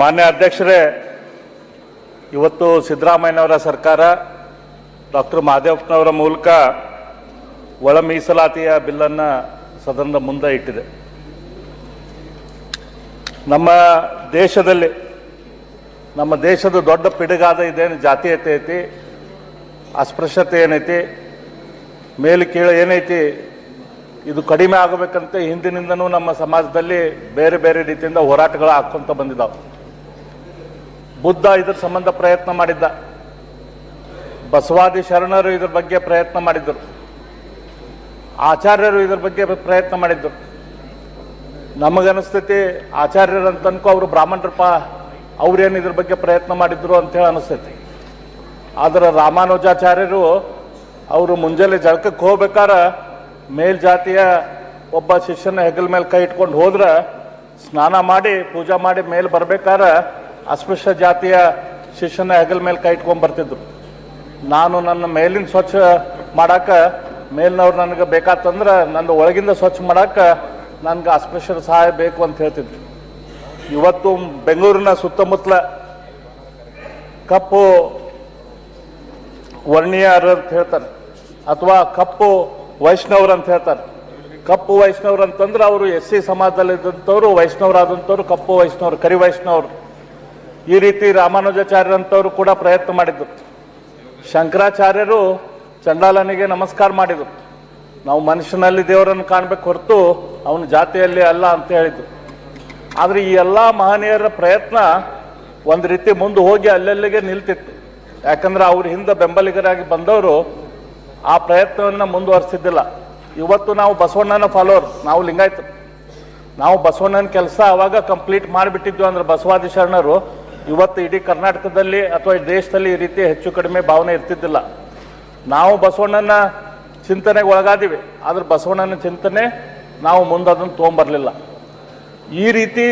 ಮಾನ್ಯ ಅಧ್ಯಕ್ಷರೇ, ಇವತ್ತು ಸಿದ್ದರಾಮಯ್ಯನವರ ಸರ್ಕಾರ, ಡಾಕ್ಟರ್ ಮಹದೇವಪ್ಪನವರ ಮೂಲಕ ಒಳ ಮೀಸಲಾತಿಯ ಬಿಲ್ಲನ್ನು ಸದನದ ಮುಂದೆ ಇಟ್ಟಿದೆ. ನಮ್ಮ ದೇಶದಲ್ಲಿ, ನಮ್ಮ ದೇಶದ ದೊಡ್ಡ ಪಿಡುಗಾದ ಇದೇನು ಜಾತೀಯತೆ ಐತಿ, ಅಸ್ಪೃಶ್ಯತೆ ಏನೈತಿ ಮೇಲೆ ಕೀಳು ಏನೈತಿ, ಇದು ಕಡಿಮೆ ಆಗಬೇಕಂತ ಹಿಂದಿನಿಂದನೂ ನಮ್ಮ ಸಮಾಜದಲ್ಲಿ ಬೇರೆ ಬೇರೆ ರೀತಿಯಿಂದ ಹೋರಾಟಗಳು ಹಾಕ್ಕೊಂತ ಬಂದಿದ್ದಾವೆ ಬುದ್ಧ ಇದ್ರ ಸಂಬಂಧ ಪ್ರಯತ್ನ ಮಾಡಿದ್ದ. ಬಸವಾದಿ ಶರಣರು ಇದ್ರ ಬಗ್ಗೆ ಪ್ರಯತ್ನ ಮಾಡಿದ್ದರು ಆಚಾರ್ಯರು ಇದ್ರ ಬಗ್ಗೆ ಪ್ರಯತ್ನ ಮಾಡಿದ್ದರು ನಮಗನಿಸ್ತೈತಿ ಆಚಾರ್ಯರಂತ ಅನ್ಕೋ ಅವರು ಬ್ರಾಹ್ಮಣರಪ್ಪ, ಅವ್ರೇನು ಇದ್ರ ಬಗ್ಗೆ ಪ್ರಯತ್ನ ಮಾಡಿದ್ರು ಅಂತ ಹೇಳಿ ಅನಿಸ್ತೈತಿ. ಆದ್ರೆ ರಾಮಾನುಜಾಚಾರ್ಯರು ಅವರು ಮುಂಜಾನೆ ಜಳಕಕ್ಕೆ ಹೋಗ್ಬೇಕಾರ ಮೇಲ್ಜಾತಿಯ ಒಬ್ಬ ಶಿಷ್ಯನ ಹೆಗಲ ಮೇಲೆ ಕೈ ಇಟ್ಕೊಂಡು ಹೋದ್ರ ಸ್ನಾನ ಮಾಡಿ ಪೂಜಾ ಮಾಡಿ ಮೇಲೆ ಬರ್ಬೇಕಾರ ಅಸ್ಪೃಶ್ಯ ಜಾತಿಯ ಶಿಷ್ಯನ ಹೆಗಲ್ ಮೇಲೆ ಕೈ ಇಟ್ಕೊಂಡ್ ಬರ್ತಿದ್ರು. ನಾನು ನನ್ನ ಮೇಲಿನ ಸ್ವಚ್ಛ ಮಾಡಾಕ ಮೇಲಿನವ್ರು ನನಗೆ ಬೇಕಾತಂದ್ರೆ ನನ್ನ ಒಳಗಿಂದ ಸ್ವಚ್ಛ ಮಾಡಾಕ ನನ್ಗೆ ಅಸ್ಪೃಶ್ಯರ ಸಹಾಯ ಬೇಕು ಅಂತ ಹೇಳ್ತಿದ್ರು. ಇವತ್ತು ಬೆಂಗಳೂರಿನ ಸುತ್ತಮುತ್ತಲ ಕಪ್ಪು ವರ್ಣೀಯರು ಅಂತ ಹೇಳ್ತಾರೆ. ಅಥವಾ ಕಪ್ಪು ವೈಷ್ಣವರು ಅಂತ ಹೇಳ್ತಾರೆ. ಕಪ್ಪು ವೈಷ್ಣವ್ರು ಅಂತಂದ್ರೆ ಅವರು ಎಸ್ ಸಿ ಸಮಾಜದಲ್ಲಿದ್ದಂಥವ್ರು, ವೈಷ್ಣವರಾದಂಥವ್ರು, ಕಪ್ಪು ವೈಷ್ಣವ್ರು, ಕರಿ ವೈಷ್ಣವರು. ಈ ರೀತಿ ರಾಮಾನುಜಾಚಾರ್ಯರಂಥವ್ರು ಕೂಡ ಪ್ರಯತ್ನ ಮಾಡಿದ್ರು. ಶಂಕರಾಚಾರ್ಯರು ಚಂಡಾಲನಿಗೆ ನಮಸ್ಕಾರ ಮಾಡಿದರು. ನಾವು ಮನುಷ್ಯನಲ್ಲಿ ದೇವರನ್ನು ಕಾಣಬೇಕು ಹೊರತು ಅವನ ಜಾತಿಯಲ್ಲಿ ಅಲ್ಲ ಅಂತ ಹೇಳಿದ್ರು. ಆದರೆ ಈ ಎಲ್ಲ ಮಹನೀಯರ ಪ್ರಯತ್ನ ಒಂದು ರೀತಿ ಮುಂದೆ ಹೋಗಿ ಅಲ್ಲೆಲ್ಲಿಗೆ ನಿಲ್ತಿತ್ತು. ಯಾಕಂದ್ರೆ ಅವ್ರ ಹಿಂದೆ ಬೆಂಬಲಿಗರಾಗಿ ಬಂದವರು ಆ ಪ್ರಯತ್ನವನ್ನು ಮುಂದುವರಿಸಿದ್ದಿಲ್ಲ. ಇವತ್ತು ನಾವು ಬಸವಣ್ಣನ ಫಾಲೋವರ್ ನಾವು ಲಿಂಗಾಯತರು. ನಾವು ಬಸವಣ್ಣನ ಕೆಲಸ ಅವಾಗ ಕಂಪ್ಲೀಟ್ ಮಾಡಿಬಿಟ್ಟಿದ್ವಿ ಅಂದ್ರೆ ಬಸವಾದಿ ಶರಣರು ಇವತ್ತು ಇಡೀ ಕರ್ನಾಟಕದಲ್ಲಿ ಅಥವಾ ದೇಶದಲ್ಲಿ ಈ ರೀತಿ ಹೆಚ್ಚು ಕಡಿಮೆ ಭಾವನೆ ಇರ್ತಿದ್ದಿಲ್ಲ. ನಾವು ಬಸವಣ್ಣನ ಚಿಂತನೆಗೆ ಒಳಗಾದಿವಿ. ಆದ್ರೆ ಬಸವಣ್ಣನ ಚಿಂತನೆ ನಾವು ಮುಂದೆ ಅದನ್ನು ತೊಗೊಂಬರಲಿಲ್ಲ. ಈ ರೀತಿ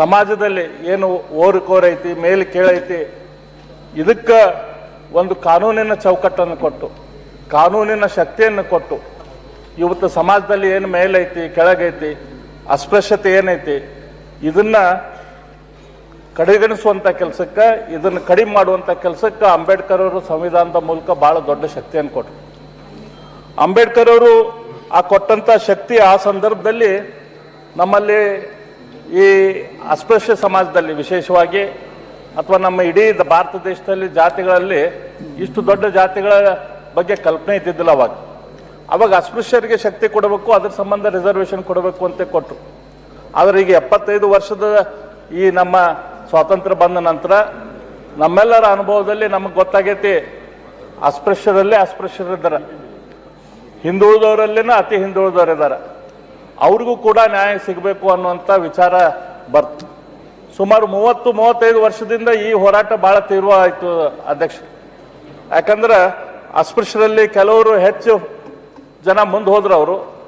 ಸಮಾಜದಲ್ಲಿ ಏನು ಓರಿಕೋರೈತಿ ಮೇಲೆ ಕೇಳೈತಿ ಇದಕ್ಕೆ ಒಂದು ಕಾನೂನಿನ ಚೌಕಟ್ಟನ್ನು ಕೊಟ್ಟು, ಕಾನೂನಿನ ಶಕ್ತಿಯನ್ನು ಕೊಟ್ಟು, ಇವತ್ತು ಸಮಾಜದಲ್ಲಿ ಏನು ಮೇಲೈತಿ, ಕೆಳಗೈತಿ, ಅಸ್ಪೃಶ್ಯತೆ ಏನೈತಿ, ಇದನ್ನ ಕಡೆಗಣಿಸುವಂತ ಕೆಲಸಕ್ಕೆ, ಇದನ್ನು ಕಡಿಮೆ ಮಾಡುವಂತ ಕೆಲಸಕ್ಕೆ ಅಂಬೇಡ್ಕರ್ ಅವರು ಸಂವಿಧಾನದ ಮೂಲಕ ಬಹಳ ದೊಡ್ಡ ಶಕ್ತಿಯನ್ನು ಕೊಟ್ಟರು ಅಂಬೇಡ್ಕರ್ ಅವರು ಆ ಕೊಟ್ಟಂತ ಶಕ್ತಿ ಆ ಸಂದರ್ಭದಲ್ಲಿ ನಮ್ಮಲ್ಲಿ ಈ ಅಸ್ಪೃಶ್ಯ ಸಮಾಜದಲ್ಲಿ ವಿಶೇಷವಾಗಿ ಅಥವಾ ನಮ್ಮ ಇಡೀ ಭಾರತ ದೇಶದಲ್ಲಿ ಜಾತಿಗಳಲ್ಲಿ ಇಷ್ಟು ದೊಡ್ಡ ಜಾತಿಗಳ ಬಗ್ಗೆ ಕಲ್ಪನೆ ಇದ್ದಿದ್ದಿಲ್ಲ ಅವಾಗ. ಅವಾಗ ಅಸ್ಪೃಶ್ಯರಿಗೆ ಶಕ್ತಿ ಕೊಡಬೇಕು, ಅದ್ರ ಸಂಬಂಧ ರಿಸರ್ವೇಷನ್ ಕೊಡಬೇಕು ಅಂತ ಕೊಟ್ಟರು ಆದರೆ ಈಗ ಎಪ್ಪತ್ತೈದು ವರ್ಷದ ಈ ನಮ್ಮ ಸ್ವಾತಂತ್ರ್ಯ ಬಂದ ನಂತರ ನಮ್ಮೆಲ್ಲರ ಅನುಭವದಲ್ಲಿ ನಮಗೆ ಗೊತ್ತಾಗೈತಿ ಅಸ್ಪೃಶ್ಯರಲ್ಲೇ ಅಸ್ಪೃಶ್ಯರಿದ್ದಾರೆ ಹಿಂದುಳಿದವರಲ್ಲಿನ ಅತಿ ಹಿಂದುಳಿದವರು ಇದ್ದಾರೆ. ಅವ್ರಿಗೂ ಕೂಡ ನ್ಯಾಯ ಸಿಗಬೇಕು ಅನ್ನುವಂಥ ವಿಚಾರ ಬರ್ತು. ಸುಮಾರು ಮೂವತ್ತು, ಮೂವತ್ತೈದು ವರ್ಷದಿಂದ ಈ ಹೋರಾಟ ಭಾಳ ತೀವ್ರ ಆಯಿತು ಅಧ್ಯಕ್ಷ. ಯಾಕಂದ್ರೆ ಅಸ್ಪೃಶ್ಯರಲ್ಲಿ ಕೆಲವರು ಹೆಚ್ಚು ಜನ ಮುಂದೆ ಹೋದ್ರು ಅವರು.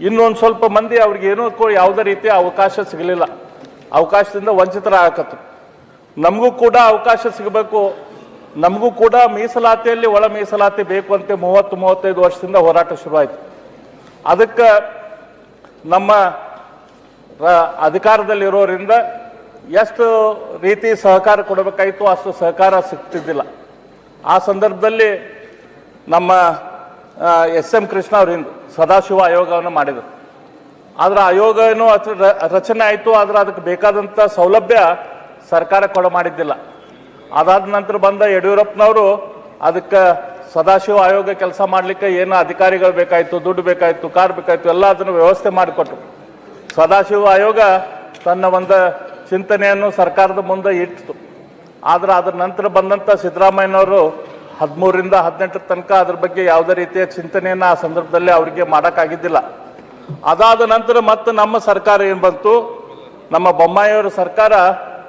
ಇನ್ನೊಂದು ಸ್ವಲ್ಪ ಮಂದಿ ಅವ್ರಿಗೆ ಏನೂ ಕೂ- ಯಾವುದೇ ರೀತಿಯ ಅವಕಾಶ ಸಿಗಲಿಲ್ಲ. ಅವಕಾಶದಿಂದ ವಂಚಿತರಾಗಕತ್ತು. ನಮಗೂ ಕೂಡ ಅವಕಾಶ ಸಿಗಬೇಕು. ನಮಗೂ ಕೂಡ ಮೀಸಲಾತಿಯಲ್ಲಿ ಒಳ ಮೀಸಲಾತಿ ಬೇಕು ಅಂತ ಮೂವತ್ತು, ಮೂವತ್ತೈದು ವರ್ಷದಿಂದ ಹೋರಾಟ ಶುರುವಾಯಿತು. ಅದಕ್ಕೆ ನಮ್ಮ ಅಧಿಕಾರದಲ್ಲಿರೋರಿಂದ ಎಷ್ಟು ರೀತಿ ಸಹಕಾರ ಕೊಡಬೇಕಾಯಿತು ಅಷ್ಟು ಸಹಕಾರ ಸಿಗ್ತಿದ್ದಿಲ್ಲ. ಆ ಸಂದರ್ಭದಲ್ಲಿ ನಮ್ಮ ಎಸ್ ಎಂ ಕೃಷ್ಣ ಅವರು ಸದಾಶಿವ ಆಯೋಗವನ್ನು ಮಾಡಿದರು. ಆದರೆ ಆಯೋಗ ಏನು ರಚನೆ ಆಯಿತು, ಆದರೆ ಅದಕ್ಕೆ ಬೇಕಾದಂಥ ಸೌಲಭ್ಯ ಸರ್ಕಾರ ಕೊಡ ಮಾಡಿದ್ದಿಲ್ಲ. ಅದಾದ ನಂತರ ಬಂದ ಯಡಿಯೂರಪ್ಪನವರು ಅದಕ್ಕೆ ಸದಾಶಿವ ಆಯೋಗ ಕೆಲಸ ಮಾಡಲಿಕ್ಕೆ ಏನು ಅಧಿಕಾರಿಗಳು ಬೇಕಾಯಿತು, ದುಡ್ಡು ಬೇಕಾಯಿತು, ಕಾರ್ ಬೇಕಾಯಿತು, ಎಲ್ಲ ಅದನ್ನು ವ್ಯವಸ್ಥೆ ಮಾಡಿಕೊಟ್ರು. ಸದಾಶಿವ ಆಯೋಗ ತನ್ನ ಒಂದು ಚಿಂತನೆಯನ್ನು ಸರ್ಕಾರದ ಮುಂದೆ ಇಟ್ಟಿತು. ಆದರೆ ಅದರ ನಂತರ ಬಂದಂಥ ಸಿದ್ದರಾಮಯ್ಯನವರು ಹದಿಮೂರರಿಂದ ಹದಿನೆಂಟರ ತನಕ ಅದ್ರ ಬಗ್ಗೆ ಯಾವುದೇ ರೀತಿಯ ಚಿಂತನೆಯನ್ನು ಆ ಸಂದರ್ಭದಲ್ಲಿ ಅವರಿಗೆ ಮಾಡೋಕ್ಕಾಗಿದ್ದಿಲ್ಲ. ಅದಾದ ನಂತರ ಮತ್ತೆ ನಮ್ಮ ಸರ್ಕಾರ ಏನು ಬಂತು? ನಮ್ಮ ಬೊಮ್ಮಾಯಿಯವರ ಸರ್ಕಾರ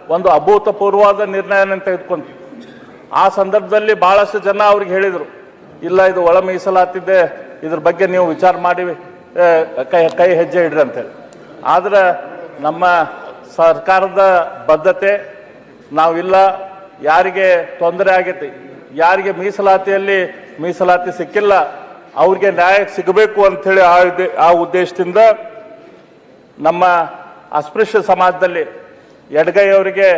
ಒಂದು ಅಭೂತಪೂರ್ವವಾದ ನಿರ್ಣಯನ ತೆಗೆದುಕೊಂತು ಆ ಸಂದರ್ಭದಲ್ಲಿ ಭಾಳಷ್ಟು ಜನ ಅವ್ರಿಗೆ ಹೇಳಿದರು, ಇಲ್ಲ ಇದು ಒಳ ಮೀಸಲಾತಿದ್ದೆ, ಇದ್ರ ಬಗ್ಗೆ ನೀವು ವಿಚಾರ ಮಾಡಿ ಕೈ ಕೈ ಹೆಜ್ಜೆ ಇಡ್ರಿ ಅಂತೇಳಿ ಆದರೆ ನಮ್ಮ ಸರ್ಕಾರದ ಬದ್ಧತೆ, ನಾವಿಲ್ಲ, ಯಾರಿಗೆ ತೊಂದರೆ ಆಗೈತಿ, ಯಾರಿಗೆ ಮೀಸಲಾತಿಯಲ್ಲಿ ಮೀಸಲಾತಿ ಸಿಕ್ಕಿಲ್ಲ, ಅವ್ರಿಗೆ ನ್ಯಾಯ ಸಿಗಬೇಕು ಅಂಥೇಳಿ ಆ ಉದ್ದೇ- ಆ ಉದ್ದೇಶದಿಂದ ನಮ್ಮ ಅಸ್ಪೃಶ್ಯ ಸಮಾಜದಲ್ಲಿ ಎಡಗೈ ಅವರಿಗೆ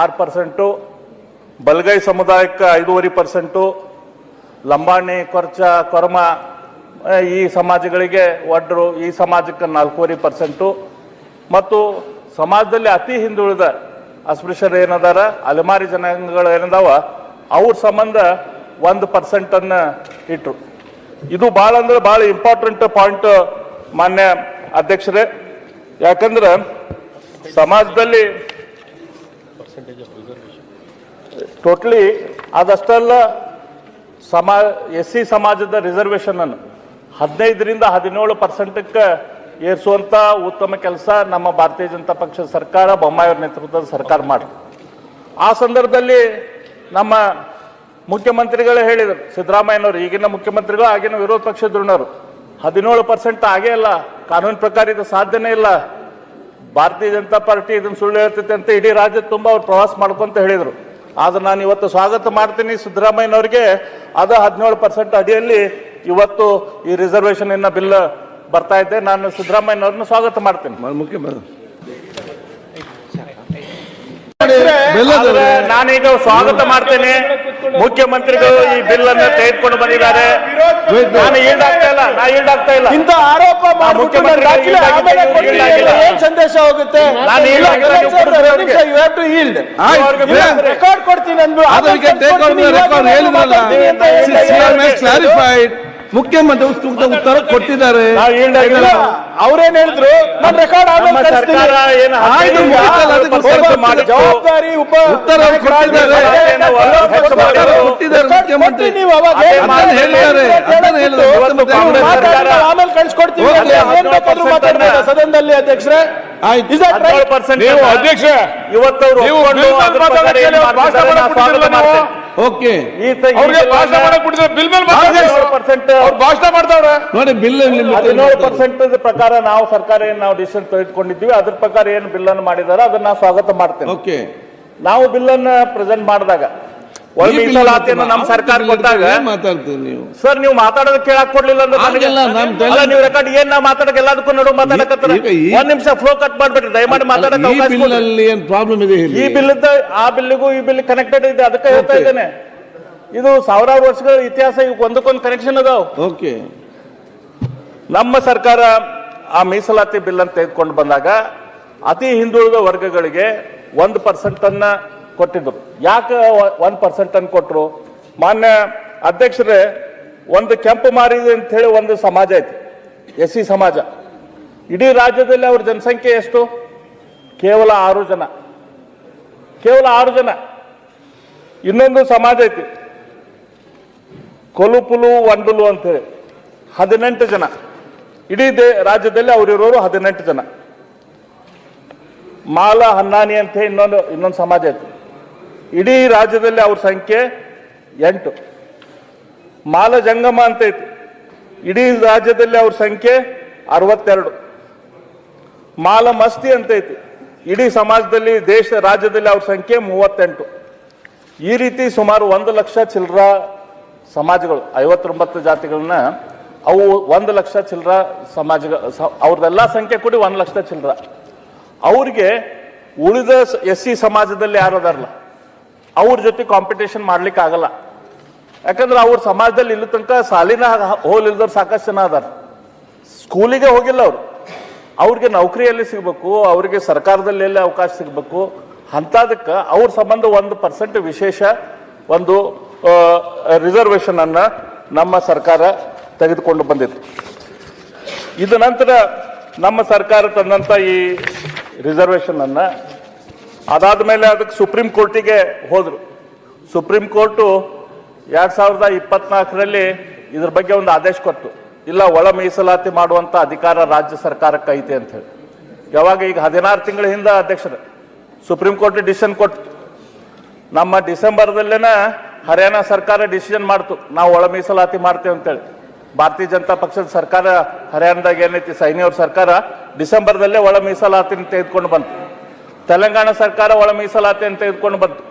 ಆರು ಪರ್ಸೆಂಟು, ಬಲಗೈ ಸಮುದಾಯಕ್ಕೆ ಐದೂವರೆ ಪರ್ಸೆಂಟು, ಲಂಬಾಣಿ, ಕೊರ್ಚ, ಕೊರ್ಮ ಈ ಸಮಾಜಗಳಿಗೆ ಒಡ್ರು, ಈ ಸಮಾಜಕ್ಕೆ ನಾಲ್ಕೂವರೆ ಪರ್ಸೆಂಟು. ಮತ್ತು ಸಮಾಜದಲ್ಲಿ ಅತಿ ಹಿಂದುಳಿದ ಅಸ್ಪೃಶ್ಯರು ಏನದಾರ, ಅಲೆಮಾರಿ ಜನಾಂಗಗಳು ಏನದಾವ, ಅವ್ರ ಸಂಬಂಧ ಒಂದು ಪರ್ಸೆಂಟನ್ನು ಇಟ್ಟರು ಇದು ಭಾಳ ಅಂದ್ರೆ ಭಾಳ ಇಂಪಾರ್ಟೆಂಟ್ ಪಾಯಿಂಟ್ ಮಾನ್ಯ ಅಧ್ಯಕ್ಷರೇ. ಯಾಕಂದ್ರೆ ಸಮಾಜದಲ್ಲಿ ಟೋಟ್ಲಿ ಅದಷ್ಟಲ್ಲ ಸಮಾ ಎಸ್ ಸಿ ಸಮಾಜದ ರಿಸರ್ವೇಷನ್ ಅನ್ನು ಹದಿನೈದರಿಂದ ಹದಿನೇಳು ಪರ್ಸೆಂಟಕ್ಕೆ ಏರಿಸುವಂತ ಉತ್ತಮ ಕೆಲಸ ನಮ್ಮ ಭಾರತೀಯ ಜನತಾ ಪಕ್ಷದ ಸರ್ಕಾರ, ಬೊಮ್ಮಾಯಿಯವ್ರ ನೇತೃತ್ವದ ಸರ್ಕಾರ ಮಾಡಿದೆ. ಆ ಸಂದರ್ಭದಲ್ಲಿ ನಮ್ಮ ಮುಖ್ಯಮಂತ್ರಿಗಳೇ ಹೇಳಿದರು, ಸಿದ್ದರಾಮಯ್ಯನವರು, ಈಗಿನ ಮುಖ್ಯಮಂತ್ರಿಗಳು ಆಗಿನ ವಿರೋಧ ಪಕ್ಷದವರು ಹದಿನೇಳು ಪರ್ಸೆಂಟ್ ಆಗೇ ಇಲ್ಲ, ಕಾನೂನು ಪ್ರಕಾರ ಇದು ಸಾಧ್ಯನೇ ಇಲ್ಲ. ಭಾರತೀಯ ಜನತಾ ಪಾರ್ಟಿ ಇದನ್ನು ಸುಳ್ಳು ಹೇಳ್ತೈತೆ ಅಂತ ಇಡೀ ರಾಜ್ಯ ತುಂಬ ಅವ್ರು ಪ್ರವಾಸ ಮಾಡ್ಕೊಂತ ಹೇಳಿದರು. ಆದ್ರೆ ನಾನು ಇವತ್ತು ಸ್ವಾಗತ ಮಾಡ್ತೀನಿ ಸಿದ್ದರಾಮಯ್ಯನವ್ರಿಗೆ. ಅದು ಹದಿನೇಳು ಪರ್ಸೆಂಟ್ ಅಡಿಯಲ್ಲಿ ಇವತ್ತು ಈ ರಿಸರ್ವೇಷನ್ ಇನ್ನ ಬಿಲ್ ಬರ್ತಾ ಇದೆ. ನಾನು ಸಿದ್ದರಾಮಯ್ಯನವ್ರನ್ನ ಸ್ವಾಗತ ಮಾಡ್ತೀನಿ. ಮುಖ್ಯ ಆದ್ರೆ ನಾನೀಗ ಸ್ವಾಗತ ಮಾಡ್ತೇನೆ ಮುಖ್ಯಮಂತ್ರಿಗಳು ಈ ಬಿಲ್ ಅನ್ನ ತೆಗೆದುಕೊಂಡು ಬಂದಿದ್ದಾರೆ ನಾನು ಈಲ್ಡ್ ಆಗ್ತಾ ಇಲ್ಲ ನಾ ಈಲ್ಡ್ ಆಗ್ತಾ ಇಲ್ಲ ಇಂತ ಆರೋಪ ಮುಖ್ಯಮಂತ್ರಿ. ಏನ್ ಸಂದೇಶ ಹೋಗುತ್ತೆ ನಾನು ಈಲ್ಡ್ ರೆಕಾರ್ಡ್ ಕೊಡ್ತೀನಿ ಅಂದ್ರು. ಕ್ಲಾರಿಫೈಡ್ ಮುಖ್ಯಮಂತ್ರಿ ಉತ್ತರ ಕೊಟ್ಟಿದ್ದಾರೆ ಅವ್ರೇನ್ ಹೇಳಿದ್ರು? ನಮ್ ರೆಕಾರ್ಡ್. ಜವಾಬ್ದಾರಿ ಉಪ. ನೀವು ಆಮೇಲೆ ಕಳ್ಸಿಕೊಡ್ತೀವಿ. ಏನ್ ಬೇಕಾದ್ರೂ ಸದನದಲ್ಲಿ ಅಧ್ಯಕ್ಷರೇ? ನೀವು ಅಧ್ಯಕ್ಷ ಇವತ್ತು ಅವ್ರು ನೀವು ಒಪ್ಕೊಂಡು ಬಿಲ್ ಮೇಲೆ ಅದ್ರ ಪ್ರಕಾರ ಮಾತಾಡಕ್ಕೆ ಏನು ಭಾಷಣ ಮಾಡ್ತಿದ್ದಾರೆ ನಾನು ಮಾಡಕ್ ಸ್ವಾಗತ ಬಿಟ್ಟಿಲ್ಲ ಮಾಡ್ತೇನೆ. ಓಕೆ ಭಾಷಣ ಮಾಡಕ್ ಬಿಲ್ ಮೇಲೆ ಭಾಷಣ ಮಾಡ್ತಾವ್ರೆ ನೋಡಿ ಬಿಲ್ ಹದಿನೇಳು ಪರ್ಸೆಂಟ್ ಪ್ರಕಾರ ನಾವು ಸರ್ಕಾರ ಏನ್ ನಾವು ಡಿಸಿಷನ್ ತೆಗೆದುಕೊಂಡಿದ್ದೀವಿ. ಅದ್ರ ಪ್ರಕಾರ ಏನು ಬಿಲ್ ಅನ್ನು ಮಾಡಿದಾರೆ ಅದನ್ನ ನಾವು ಸ್ವಾಗತ ಮಾಡ್ತೇನೆ ಓಕೆ. ನಾವು ಬಿಲ್ ಅನ್ನು ಪ್ರೆಸೆಂಟ್ ಮಾಡಿದಾಗ ಒಳ ಮೀಸಲಾತಿಯನ್ನು ನಮ್ಮ ಸರ್ಕಾರ ಕೊಟ್ಟಾಗ ಮಾತಾಡ್ತೀರಿ ನೀವು? ಸರ್ ನೀವು ಮಾತಾಡೋದು ಕೇಳಕ್ ಕೊಡ್ಲಿಲ್ಲ ಅಂದ್ರೆ ಹಾಗೆಲ್ಲ ಅಲ್ಲ, ನೀವು ರೆಕಾರ್ಡ್ ಏನ್ ನಾ ಮಾತಾಡಕ್ ಎಲ್ಲದಕ್ಕೂ ನಡು ಮಾತಾಡಕತ್ತಾರ? ಈಗ ಈ- ಒಂದ್ ನಿಮಿಷ ಫ್ಲೋ ಕಟ್ ಮಾಡ್ಬಿಟ್ರಿ ದಯಮಾಡಿ ಮಾತಾಡಕ್ ಈ ಅವಕಾಶ ಬಿಲ್. ನಲ್ಲಿ ಏನ್ ಪ್ರಾಬ್ಲಮ್ ಇದೆ ಹೇಳಿ. ಈ ಬಿಲ್ ಆ ಬಿಲ್ಗೂ ಈ ಬಿಲ್ ಕನೆಕ್ಟೆಡ್ ಇದೆ ಅದಕ್ಕೆ ಹೇಳ್ತಾ Okay. ಇದ್ದೇನೆ. ಇದು ಸಾವಿರಾರು ವರ್ಷಗಳ ಇತಿಹಾಸ ಇವ್ ಒಂದಕ್ಕೊಂದು ಕನೆಕ್ಷನ್ ಅದಾವ. ಓಕೆ. ನಮ್ಮ ಸರ್ಕಾರ ಆ ಮೀಸಲಾತಿ ಬಿಲ್ ಅಂತ ತೆಗೆದುಕೊಂಡು ಬಂದಾಗ ಅತಿ ಹಿಂದುಳಿದ ವರ್ಗಗಳಿಗೆ ಒಂದು ಪರ್ಸೆಂಟ್ ಅನ್ನ ಕೊಟ್ಟಿದ್ರು. ಯಾಕೆ ಒಂದು ಪರ್ಸೆಂಟ್ ಅನ್ನು ಕೊಟ್ಟರು ಮಾನ್ಯ ಅಧ್ಯಕ್ಷರೇ, ಒಂದು ಕೆಂಪು ಮಾರಿದೆ ಅಂತ ಹೇಳಿ ಒಂದು ಸಮಾಜ ಐತಿ ಎಸ್ ಸಿ ಸಮಾಜ. ಇಡೀ ರಾಜ್ಯದಲ್ಲಿ ಅವ್ರ ಜನಸಂಖ್ಯೆ ಎಷ್ಟು? ಕೇವಲ ಆರು ಜನ. ಕೇವಲ ಆರು ಜನ. ಇನ್ನೊಂದು ಸಮಾಜ ಐತಿ ಕೊಲುಪುಲು ವಂಡುಲು ಅಂತ ಹೇಳಿ, ಹದಿನೆಂಟು ಜನ. ಇಡೀ ದೇ, ರಾಜ್ಯದಲ್ಲಿ ಅವರಿರೋರು ಹದಿನೆಂಟು ಜನ. ಮಾಲ ಹನ್ನಾನಿ ಅಂತ ಇನ್ನೊಂದು ಇನ್ನೊಂದು ಸಮಾಜ ಐತಿ. ಇಡೀ ರಾಜ್ಯದಲ್ಲಿ ಅವ್ರ ಸಂಖ್ಯೆ ಎಂಟು. ಮಾಲ ಜಂಗಮ ಅಂತ ಐತಿ. ಇಡೀ ರಾಜ್ಯದಲ್ಲಿ ಅವ್ರ ಸಂಖ್ಯೆ ಅರವತ್ತೆರಡು. ಮಾಲ ಮಸ್ತಿ ಅಂತ ಐತಿ. ಇಡೀ ಸಮಾಜದಲ್ಲಿ ದೇಶ, ರಾಜ್ಯದಲ್ಲಿ ಅವ್ರ ಸಂಖ್ಯೆ ಮೂವತ್ತೆಂಟು. ಈ ರೀತಿ ಸುಮಾರು ಒಂದು ಲಕ್ಷ ಚಿಲ್ಲರ ಸಮಾಜಗಳು, ಐವತ್ತೊಂಬತ್ತು ಜಾತಿಗಳನ್ನ ಅವು ಒಂದು ಲಕ್ಷ ಚಿಲ್ಲರ ಸಮಾಜ ಅವ್ರದ್ದೆಲ್ಲ ಸಂಖ್ಯೆ ಕೂಡಿ ಒಂದು ಲಕ್ಷ ಚಿಲ್ಲರ ಅವ್ರಿಗೆ ಉಳಿದ ಎಸ್ ಸಿ ಸಮಾಜದಲ್ಲಿ ಯಾರು ಅದಾರಲ್ಲ, ಅವ್ರ ಜೊತೆ ಕಾಂಪಿಟೇಷನ್ ಮಾಡ್ಲಿಕ್ಕೆ ಆಗಲ್ಲ. ಯಾಕಂದ್ರೆ ಅವ್ರ ಸಮಾಜದಲ್ಲಿ ಇಲ್ಲಿ ತನಕ ಸಾಲಿನ ಹೋಲಿಲ್ದವ್ರು ಸಾಕಷ್ಟು ಜನ ಅದಾರ. ಸ್ಕೂಲಿಗೆ ಹೋಗಿಲ್ಲ ಅವರು. ಅವ್ರಿಗೆ ನೌಕರಿಯಲ್ಲಿ ಸಿಗಬೇಕು, ಅವ್ರಿಗೆ ಸರ್ಕಾರದಲ್ಲಿ ಎಲ್ಲಿ ಅವಕಾಶ ಸಿಗಬೇಕು, ಅಂಥದಕ್ಕೆ ಅವ್ರ ಸಂಬಂಧ ಒಂದು ಪರ್ಸೆಂಟ್ ವಿಶೇಷ ಒಂದು ರಿಸರ್ವೇಷನ್ ಅನ್ನ ನಮ್ಮ ಸರ್ಕಾರ ತೆಗೆದುಕೊಂಡು ಬಂದಿತ್ತು. ಇದು ನಂತರ ನಮ್ಮ ಸರ್ಕಾರ ತಂದಂತ ಈ ರಿಸರ್ವೇಷನ್ ಅನ್ನ ಅದಾದ ಮೇಲೆ ಅದಕ್ಕೆ ಸುಪ್ರೀಂ ಕೋರ್ಟಿಗೆ ಹೋದ್ರು. ಸುಪ್ರೀಂ ಕೋರ್ಟು ಎರಡು ಸಾವಿರದ ಇಪ್ಪತ್ನಾಲ್ಕರಲ್ಲಿ ಇದ್ರ ಬಗ್ಗೆ ಒಂದು ಆದೇಶ ಕೊಟ್ಟು ಇಲ್ಲ, ಒಳ ಮೀಸಲಾತಿ ಮಾಡುವಂತ ಅಧಿಕಾರ ರಾಜ್ಯ ಸರ್ಕಾರಕ್ಕೆ ಐತೆ ಅಂತ ಹೇಳಿ. ಯಾವಾಗ ಈಗ ಹದಿನಾರು ತಿಂಗಳ ಹಿಂದೆ ಅಧ್ಯಕ್ಷರು ಸುಪ್ರೀಂ ಕೋರ್ಟ್ ಡಿಸಿಷನ್ ಕೊಟ್ಟು ನಮ್ಮ ಡಿಸೆಂಬರ್ದಲ್ಲೇನ ಹರಿಯಾಣ ಸರ್ಕಾರ ಡಿಸಿಷನ್ ಮಾಡ್ತು. ನಾವು ಒಳ ಮೀಸಲಾತಿ ಮಾಡ್ತೇವೆ ಅಂತೇಳಿ ಭಾರತೀಯ ಜನತಾ ಪಕ್ಷದ ಸರ್ಕಾರ ಹರಿಯಾಣದಾಗ ಏನೈತಿ ಸೈನಿಯವ್ರ ಸರ್ಕಾರ ಡಿಸೆಂಬರ್ದಲ್ಲೇ ಒಳ ಮೀಸಲಾತಿನ ತೆಗೆದುಕೊಂಡು ಬಂತು. ತೆಲಂಗಾಣ ಸರ್ಕಾರ ಒಳ ಮೀಸಲಾತಿಯನ್ನು ತೆಗೆದುಕೊಂಡು ಬಂತು.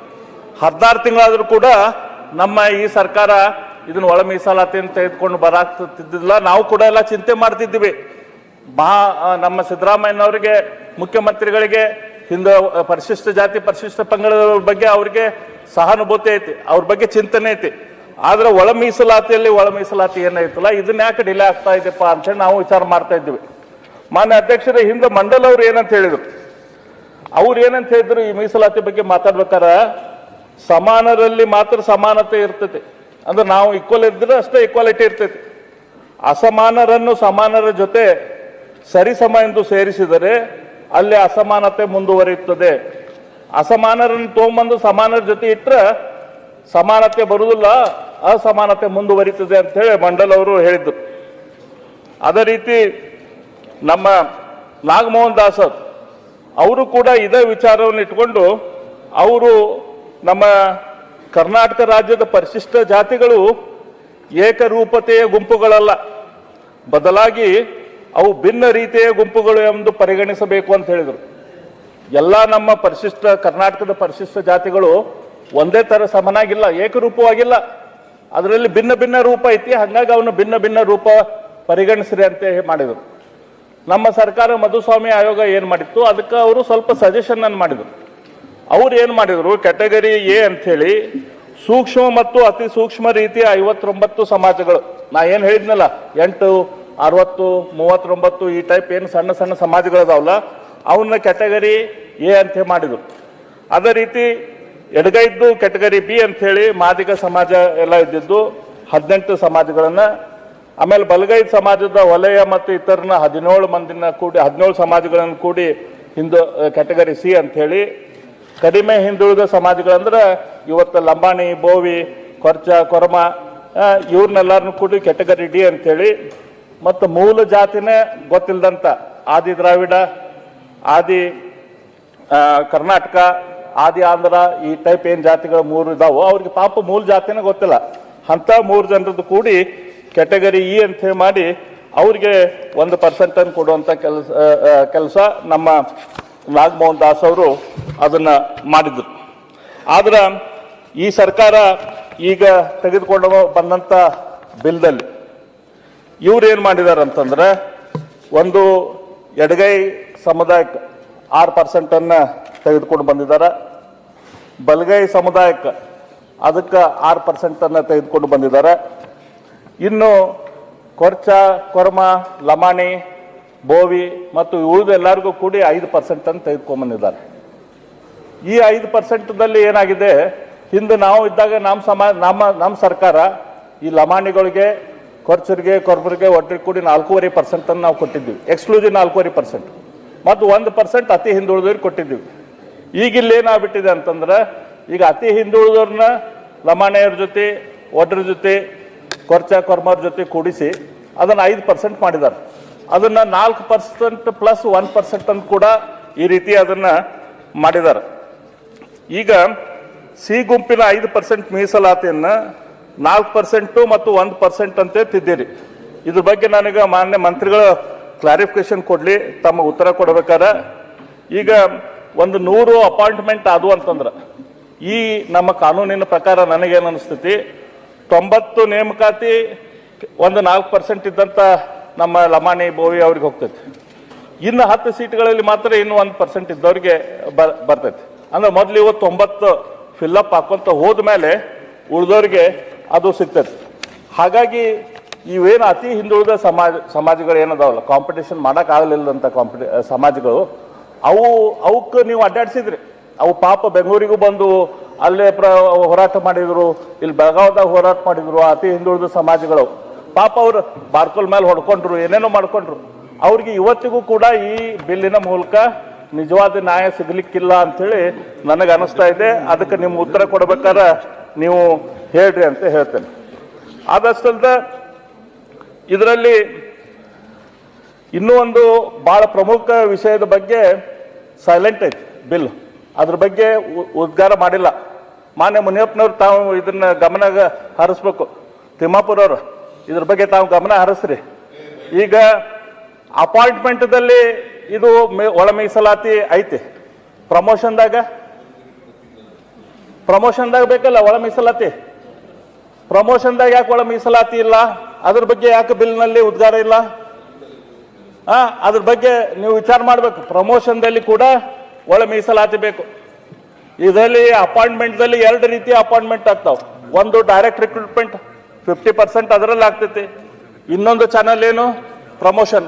ಹದಿನಾರು ತಿಂಗಳಾದರೂ ಕೂಡ ನಮ್ಮ ಈ ಸರ್ಕಾರ ಇದನ್ನು ಒಳ ಮೀಸಲಾತಿಯನ್ನು ತೆಗೆದುಕೊಂಡು ಬರಾಕ್ತಿದ್ದಿಲ್ಲ ನಾವು ಕೂಡ ಎಲ್ಲ ಚಿಂತೆ ಮಾಡ್ತಿದ್ದೀವಿ. ಮಹಾ ನಮ್ಮ ಸಿದ್ದರಾಮಯ್ಯನವರಿಗೆ, ಮುಖ್ಯಮಂತ್ರಿಗಳಿಗೆ, ಹಿಂದೆ ಪರಿಶಿಷ್ಟ ಜಾತಿ ಪರಿಶಿಷ್ಟ ಪಂಗಡಗಳ ಬಗ್ಗೆ ಅವರಿಗೆ ಸಹಾನುಭೂತಿ ಐತಿ. ಅವ್ರ ಬಗ್ಗೆ ಚಿಂತನೆ ಐತಿ. ಆದ್ರೆ ಒಳ ಮೀಸಲಾತಿಯಲ್ಲಿ ಒಳ ಮೀಸಲಾತಿ ಏನೈತಲ್ಲ ಇದನ್ನ ಯಾಕೆ ಡಿಲೇ ಆಗ್ತಾ ಇದೆಪ್ಪ ಅಂತೇಳಿ ನಾವು ವಿಚಾರ ಮಾಡ್ತಾ ಇದ್ವಿ ಮಾನ್ಯ ಅಧ್ಯಕ್ಷರ, ಹಿಂದೆ ಮಂಡಲ್ ಅವ್ರು ಏನಂತ ಹೇಳಿದ್ರು. ಅವ್ರು ಏನಂತ ಹೇಳಿದ್ರು, ಈ ಮೀಸಲಾತಿ ಬಗ್ಗೆ ಮಾತಾಡ್ಬೇಕಾರ ಸಮಾನರಲ್ಲಿ ಮಾತ್ರ ಸಮಾನತೆ ಇರ್ತೈತಿ ಅಂದ್ರೆ ನಾವು ಈಕ್ವಲ್ ಇದ್ರೆ ಅಷ್ಟೇ ಈಕ್ವಾಲಿಟಿ ಇರ್ತೈತಿ ಅಸಮಾನರನ್ನು ಸಮಾನರ ಜೊತೆ ಸರಿಸಮ ಎಂದು ಸೇರಿಸಿದರೆ, ಅಲ್ಲಿ ಅಸಮಾನತೆ ಮುಂದುವರಿಯುತ್ತದೆ. ಅಸಮಾನರನ್ನು ತೊಗೊಂಬಂದು ಸಮಾನರ ಜೊತೆ ಇಟ್ಟರೆ ಸಮಾನತೆ ಬರುವುದಿಲ್ಲ, ಅಸಮಾನತೆ ಮುಂದುವರಿತದೆ ಅಂತ ಹೇಳಿ ಮಂಡಲ್ ಅವರು ಹೇಳಿದ್ದರು ಅದೇ ರೀತಿ ನಮ್ಮ ನಾಗಮೋಹನ್ ದಾಸ್ ಅವರು ಕೂಡ ಇದೇ ವಿಚಾರವನ್ನು ಇಟ್ಕೊಂಡು ಅವರು ನಮ್ಮ ಕರ್ನಾಟಕ ರಾಜ್ಯದ ಪರಿಶಿಷ್ಟ ಜಾತಿಗಳು ಏಕರೂಪತೆಯ ಗುಂಪುಗಳಲ್ಲ. ಬದಲಾಗಿ ಅವು ಭಿನ್ನ ರೀತಿಯ ಗುಂಪುಗಳು ಎಂದು ಪರಿಗಣಿಸಬೇಕು ಅಂತ ಹೇಳಿದರು. ಎಲ್ಲ ನಮ್ಮ ಪರಿಶಿಷ್ಟ, ಕರ್ನಾಟಕದ ಪರಿಶಿಷ್ಟ ಜಾತಿಗಳು ಒಂದೇ ತರ ಸಮನಾಗಿಲ್ಲ, ಏಕರೂಪವಾಗಿಲ್ಲ. ಅದರಲ್ಲಿ ಭಿನ್ನ ಭಿನ್ನ ರೂಪ ಐತಿ, ಹಂಗಾಗಿ ಅವನು ಭಿನ್ನ ಭಿನ್ನ ರೂಪ ಪರಿಗಣಿಸ್ರಿ ಅಂತ ಮಾಡಿದರು. ನಮ್ಮ ಸರ್ಕಾರ ಮಧುಸ್ವಾಮಿ ಆಯೋಗ ಏನ್ ಮಾಡಿತ್ತು, ಅದಕ್ಕೆ ಅವರು ಸ್ವಲ್ಪ ಸಜೆಷನ್ ಅನ್ನು ಮಾಡಿದರು. ಅವ್ರು ಏನು ಮಾಡಿದ್ರು ಕ್ಯಾಟಗರಿ ಎ ಅಂತ ಹೇಳಿ, ಸೂಕ್ಷ್ಮ ಮತ್ತು ಅತಿ ಸೂಕ್ಷ್ಮ ರೀತಿಯ ಐವತ್ತೊಂಬತ್ತು ಸಮಾಜಗಳು. ನಾ ಏನ್ ಹೇಳಿದ್ನಲ್ಲ, ಎಂಟು, ಅರವತ್ತು, ಮೂವತ್ತೊಂಬತ್ತು, ಈ ಟೈಪ್ ಏನು ಸಣ್ಣ ಸಣ್ಣ ಸಮಾಜಗಳದಾವಲ್ಲ ಅವನ್ನ ಕ್ಯಾಟಗರಿ ಎ ಅಂತ ಮಾಡಿದ್ರು. ಅದೇ ರೀತಿ ಎಡಗೈದ್ದು ಕ್ಯಾಟಗರಿ ಬಿ ಅಂತ ಹೇಳಿ ಮಾದಿಗ ಸಮಾಜ ಎಲ್ಲ ಇದ್ದಿದ್ದು, ಹದಿನೆಂಟು ಸಮಾಜಗಳನ್ನ. ಆಮೇಲೆ ಬಲಗೈ ಸಮಾಜದ ವಲಯ ಮತ್ತು ಇತರನ ಹದಿನೇಳು ಮಂದಿನ ಕೂಡಿ, ಹದಿನೇಳು ಸಮಾಜಗಳನ್ನು ಕೂಡಿ ಹಿಂದೂ ಕ್ಯಾಟಗರಿ ಸಿ ಅಂತ ಹೇಳಿ. ಕಡಿಮೆ ಹಿಂದುಳಿದ ಸಮಾಜಗಳಂದ್ರೆ ಇವತ್ತು ಲಂಬಾಣಿ, ಬೋವಿ, ಕೊರ್ಚ, ಕೊರಮ ಇವ್ರನ್ನೆಲ್ಲರನ್ನು ಕೂಡಿ ಕ್ಯಾಟಗರಿ ಡಿ ಅಂತೇಳಿ ಮತ್ತು ಮೂಲ ಜಾತಿನೇ ಗೊತ್ತಿಲ್ಲದಂತ ಆದಿ ದ್ರಾವಿಡ, ಆದಿ ಕರ್ನಾಟಕ ಆದಿ ಆಂಧ್ರ ಈ ಟೈಪ್ ಏನು ಜಾತಿಗಳು ಮೂರು ಇದಾವೋ ಅವ್ರಿಗೆ ಪಾಪ ಮೂಲ ಜಾತಿನೇ ಗೊತ್ತಿಲ್ಲ. ಅಂತ ಮೂರು ಜನರದ್ದು ಕೂಡಿ ಕ್ಯಾಟಗರಿ ಇ ಅಂತ ಹೇಳಿ ಮಾಡಿ ಅವ್ರಿಗೆ ಒಂದು ಪರ್ಸೆಂಟ್ ಅನ್ನು ಕೊಡುವಂತ ಕೆಲಸ ಕೆಲಸ ನಮ್ಮ ನಾಗಮೋಹನ್ ದಾಸ್ ಅವರು ಅದನ್ನ ಮಾಡಿದ್ರು. ಆದ್ರೆ ಈ ಸರ್ಕಾರ ಈಗ ತೆಗೆದುಕೊಂಡು ಬಂದಂತ ಬಿಲ್ದಲ್ಲಿ ಇವ್ರು ಏನು ಮಾಡಿದ್ದಾರೆ ಅಂತಂದ್ರೆ ಒಂದು ಎಡಗೈ ಸಮುದಾಯಕ್ಕೆ ಆರು ಪರ್ಸೆಂಟನ್ನು ತೆಗೆದುಕೊಂಡು ಬಂದಿದ್ದಾರೆ. ಬಲಗೈ ಸಮುದಾಯಕ್ಕೆ ಅದಕ್ಕೆ ಆರು ಪರ್ಸೆಂಟನ್ನು ತೆಗೆದುಕೊಂಡು ಬಂದಿದ್ದಾರೆ. ಇನ್ನು ಕೊರ್ಚ, ಕೊರ್ಮ, ಲಮಾಣಿ, ಬೋವಿ ಮತ್ತು ಉಳಿದ ಎಲ್ಲರಿಗೂ ಕೂಡಿ ಐದು ಪರ್ಸೆಂಟನ್ನು ತೆಗೆದುಕೊಂಡು ಬಂದಿದ್ದಾರೆ. ಈ ಐದು ಪರ್ಸೆಂಟ್ದಲ್ಲಿ ಏನಾಗಿದೆ? ಹಿಂದೆ ನಾವು ಇದ್ದಾಗ ನಮ್ಮ ಸಮಾಜ ನಮ್ಮ ನಮ್ಮ ಸರ್ಕಾರ ಈ ಲಮಾಣಿಗಳಿಗೆ ಖರ್ಚರಿಗೆ ಕೊರ್ಬರಿಗೆ ಒಟ್ಟಿಗೆ ಕೂಡಿ ನಾಲ್ಕೂವರೆ ಪರ್ಸೆಂಟನ್ನು ನಾವು ಕೊಟ್ಟಿದ್ದೀವಿ. ಎಕ್ಸ್ಕ್ಲೂಸಿವ್ ನಾಲ್ಕೂವರೆ ಪರ್ಸೆಂಟ್ ಮತ್ತು ಒಂದು ಪರ್ಸೆಂಟ್ ಅತಿ ಹಿಂದುಳಿದವ್ರಿಗೆ ಕೊಟ್ಟಿದ್ದೀವಿ. ಈಗ ಇಲ್ಲಿ ಏನಾಗ್ಬಿಟ್ಟಿದೆ ಅಂತಂದ್ರೆ, ಈಗ ಅತಿ ಹಿಂದುಳಿದವ್ರನ್ನ ಲಮಾಣೆಯವ್ರ ಜೊತೆ ಒಡ್ರ ಜೊತೆ, ಕೊರ್ಚ ಕೊರ್ಮವ್ರ ಜೊತೆ ಕೂಡಿಸಿ ಅದನ್ನ ಐದು ಪರ್ಸೆಂಟ್ ಮಾಡಿದ್ದಾರೆ. ಅದನ್ನ ನಾಲ್ಕು ಪರ್ಸೆಂಟ್ ಪ್ಲಸ್ ಒನ್ ಪರ್ಸೆಂಟ್ ಅಂತ ಕೂಡ ಈ ರೀತಿ ಅದನ್ನ ಮಾಡಿದ್ದಾರೆ. ಈಗ ಸಿ ಗುಂಪಿನ ಐದು ಪರ್ಸೆಂಟ್ ಮೀಸಲಾತಿಯನ್ನ ನಾಲ್ಕು ಪರ್ಸೆಂಟು ಮತ್ತು ಒಂದು ಪರ್ಸೆಂಟ್ ಅಂತ ತಿದ್ದೀರಿ. ಇದ್ರ ಬಗ್ಗೆ ನನಗೆ ಮಾನ್ಯ ಮಂತ್ರಿಗಳು ಕ್ಲಾರಿಫಿಕೇಶನ್ ಕೊಡ್ಲಿ, ತಮ್ಮ ಉತ್ತರ ಕೊಡಬೇಕಾದ್ರೆ. ಈಗ ಒಂದು ನೂರು ಅಪಾಯಿಂಟ್ಮೆಂಟ್ ಅದು ಅಂತಂದ್ರೆ. ಈ ನಮ್ಮ ಕಾನೂನಿನ ಪ್ರಕಾರ ನನಗೇನು ಅನಿಸ್ತೈತಿ, ತೊಂಬತ್ತು ನೇಮಕಾತಿ ಒಂದು ನಾಲ್ಕು ಪರ್ಸೆಂಟ್ ಇದ್ದಂತ ನಮ್ಮ ಲಮಾಣಿ ಬೋವಿ ಅವ್ರಿಗೆ ಹೋಗ್ತೈತಿ. ಇನ್ನು ಹತ್ತು ಸೀಟ್ಗಳಲ್ಲಿ ಮಾತ್ರ ಇನ್ನು ಒಂದು ಪರ್ಸೆಂಟ್ ಇದ್ದವ್ರಿಗೆ ಬರ್ತೈತಿ. ಅಂದ್ರೆ ಮೊದಲು ಇವತ್ತು ತೊಂಬತ್ತು ಫಿಲ್ಲಪ್ ಹಾಕೊಂತ ಹೋದ್ಮೇಲೆ ಉಳಿದವ್ರಿಗೆ ಅದು ಸಿಗ್ತೈತಿ. ಹಾಗಾಗಿ ಇವೇನು ಅತಿ ಹಿಂದುಳಿದ ಸಮಾಜ, ಸಮಾಜಗಳು ಏನದಾವಲ್ಲ ಕಾಂಪಿಟೇಷನ್ ಮಾಡೋಕ್ಕಾಗಲಿಲ್ಲದಂಥ ಕಾಂಪಿಟೇ ಸಮಾಜಗಳು ಅವು, ಅವಕ್ಕೆ ನೀವು ಅಡ್ಡಾಡ್ಸಿದ್ರಿ. ಅವು ಪಾಪ ಬೆಂಗಳೂರಿಗೂ ಬಂದು ಅಲ್ಲೇ ಪ್ರ, ಹೋರಾಟ ಮಾಡಿದ್ರು, ಇಲ್ಲಿ ಬೆಳಗಾವ್ದಾಗ ಹೋರಾಟ ಮಾಡಿದ್ರು ಅತಿ ಹಿಂದುಳಿದ ಸಮಾಜಗಳು. ಪಾಪ ಅವರು ಬಾರ್ಕೋಲ್ ಮೇಲೆ ಹೊಡ್ಕೊಂಡ್ರು, ಏನೇನೋ ಮಾಡ್ಕೊಂಡ್ರು. ಅವ್ರಿಗೆ ಇವತ್ತಿಗೂ ಕೂಡ ಈ ಬಿಲ್ಲಿನ ಮೂಲಕ ನಿಜವಾದ ನ್ಯಾಯ ಸಿಗಲಿಕ್ಕಿಲ್ಲ ಅಂಥೇಳಿ ನನಗೆ ಅನಿಸ್ತಾ ಇದೆ. ಅದಕ್ಕೆ ನಿಮ್ಮ ಉತ್ತರ ಕೊಡ್ಬೇಕಾದ್ರೆ ನೀವು ಹೇಳ್ರಿ ಅಂತ ಹೇಳ್ತೇನೆ. ಆದಷ್ಟಲ್ದ ಇದರಲ್ಲಿ ಇನ್ನೂ ಒಂದು ಭಾಳ ಪ್ರಮುಖ ವಿಷಯದ ಬಗ್ಗೆ ಸೈಲೆಂಟ್ ಐತಿ, ಬಿಲ್. ಅದ್ರ ಬಗ್ಗೆ ಉದ್ಗಾರ ಮಾಡಿಲ್ಲ. ಮಾನ್ಯ ಮುನಿಯಪ್ಪನವ್ರು ತಾವು ಇದನ್ನ ಗಮನ ಹರಿಸ್ಬೇಕು. ತಿಮ್ಮಾಪುರ ಅವರು ಇದ್ರ ಬಗ್ಗೆ ತಾವು ಗಮನ ಹರಿಸ್ರಿ. ಈಗ ಅಪಾಯಿಂಟ್ಮೆಂಟ್ದಲ್ಲಿ ಇದು ಒಳ ಮೀಸಲಾತಿ ಐತಿ. ಪ್ರಮೋಷನ್ದಾಗ ಪ್ರಮೋಷನ್ದಾಗ ಬೇಕಲ್ಲ ಒಳ ಮೀಸಲಾತಿ? ಪ್ರಮೋಷನ್ದಾಗ ಯಾಕೆ ಒಳ ಮೀಸಲಾತಿ ಇಲ್ಲ? ಅದ್ರ ಬಗ್ಗೆ ಯಾಕೆ ಬಿಲ್ನಲ್ಲಿ ಉದ್ಗಾರ ಇಲ್ಲ? ಅದ್ರ ಬಗ್ಗೆ ನೀವು ವಿಚಾರ ಮಾಡಬೇಕು. ಪ್ರಮೋಷನ್ದಲ್ಲಿ ಕೂಡ ಒಳ ಮೀಸಲಾತಿ ಬೇಕು. ಇದರಲ್ಲಿ ಅಪಾಯಿಂಟ್ಮೆಂಟ್ದಲ್ಲಿ ಎರಡು ರೀತಿಯ ಅಪಾಯಿಂಟ್ಮೆಂಟ್ ಆಗ್ತಾವೆ. ಒಂದು ಡೈರೆಕ್ಟ್ ರಿಕ್ರೂಟ್ಮೆಂಟ್ ಫಿಫ್ಟಿ ಪರ್ಸೆಂಟ್ ಅದರಲ್ಲಿ ಆಗ್ತೈತಿ. ಇನ್ನೊಂದು ಚಾನಲ್ ಏನು? ಪ್ರಮೋಷನ್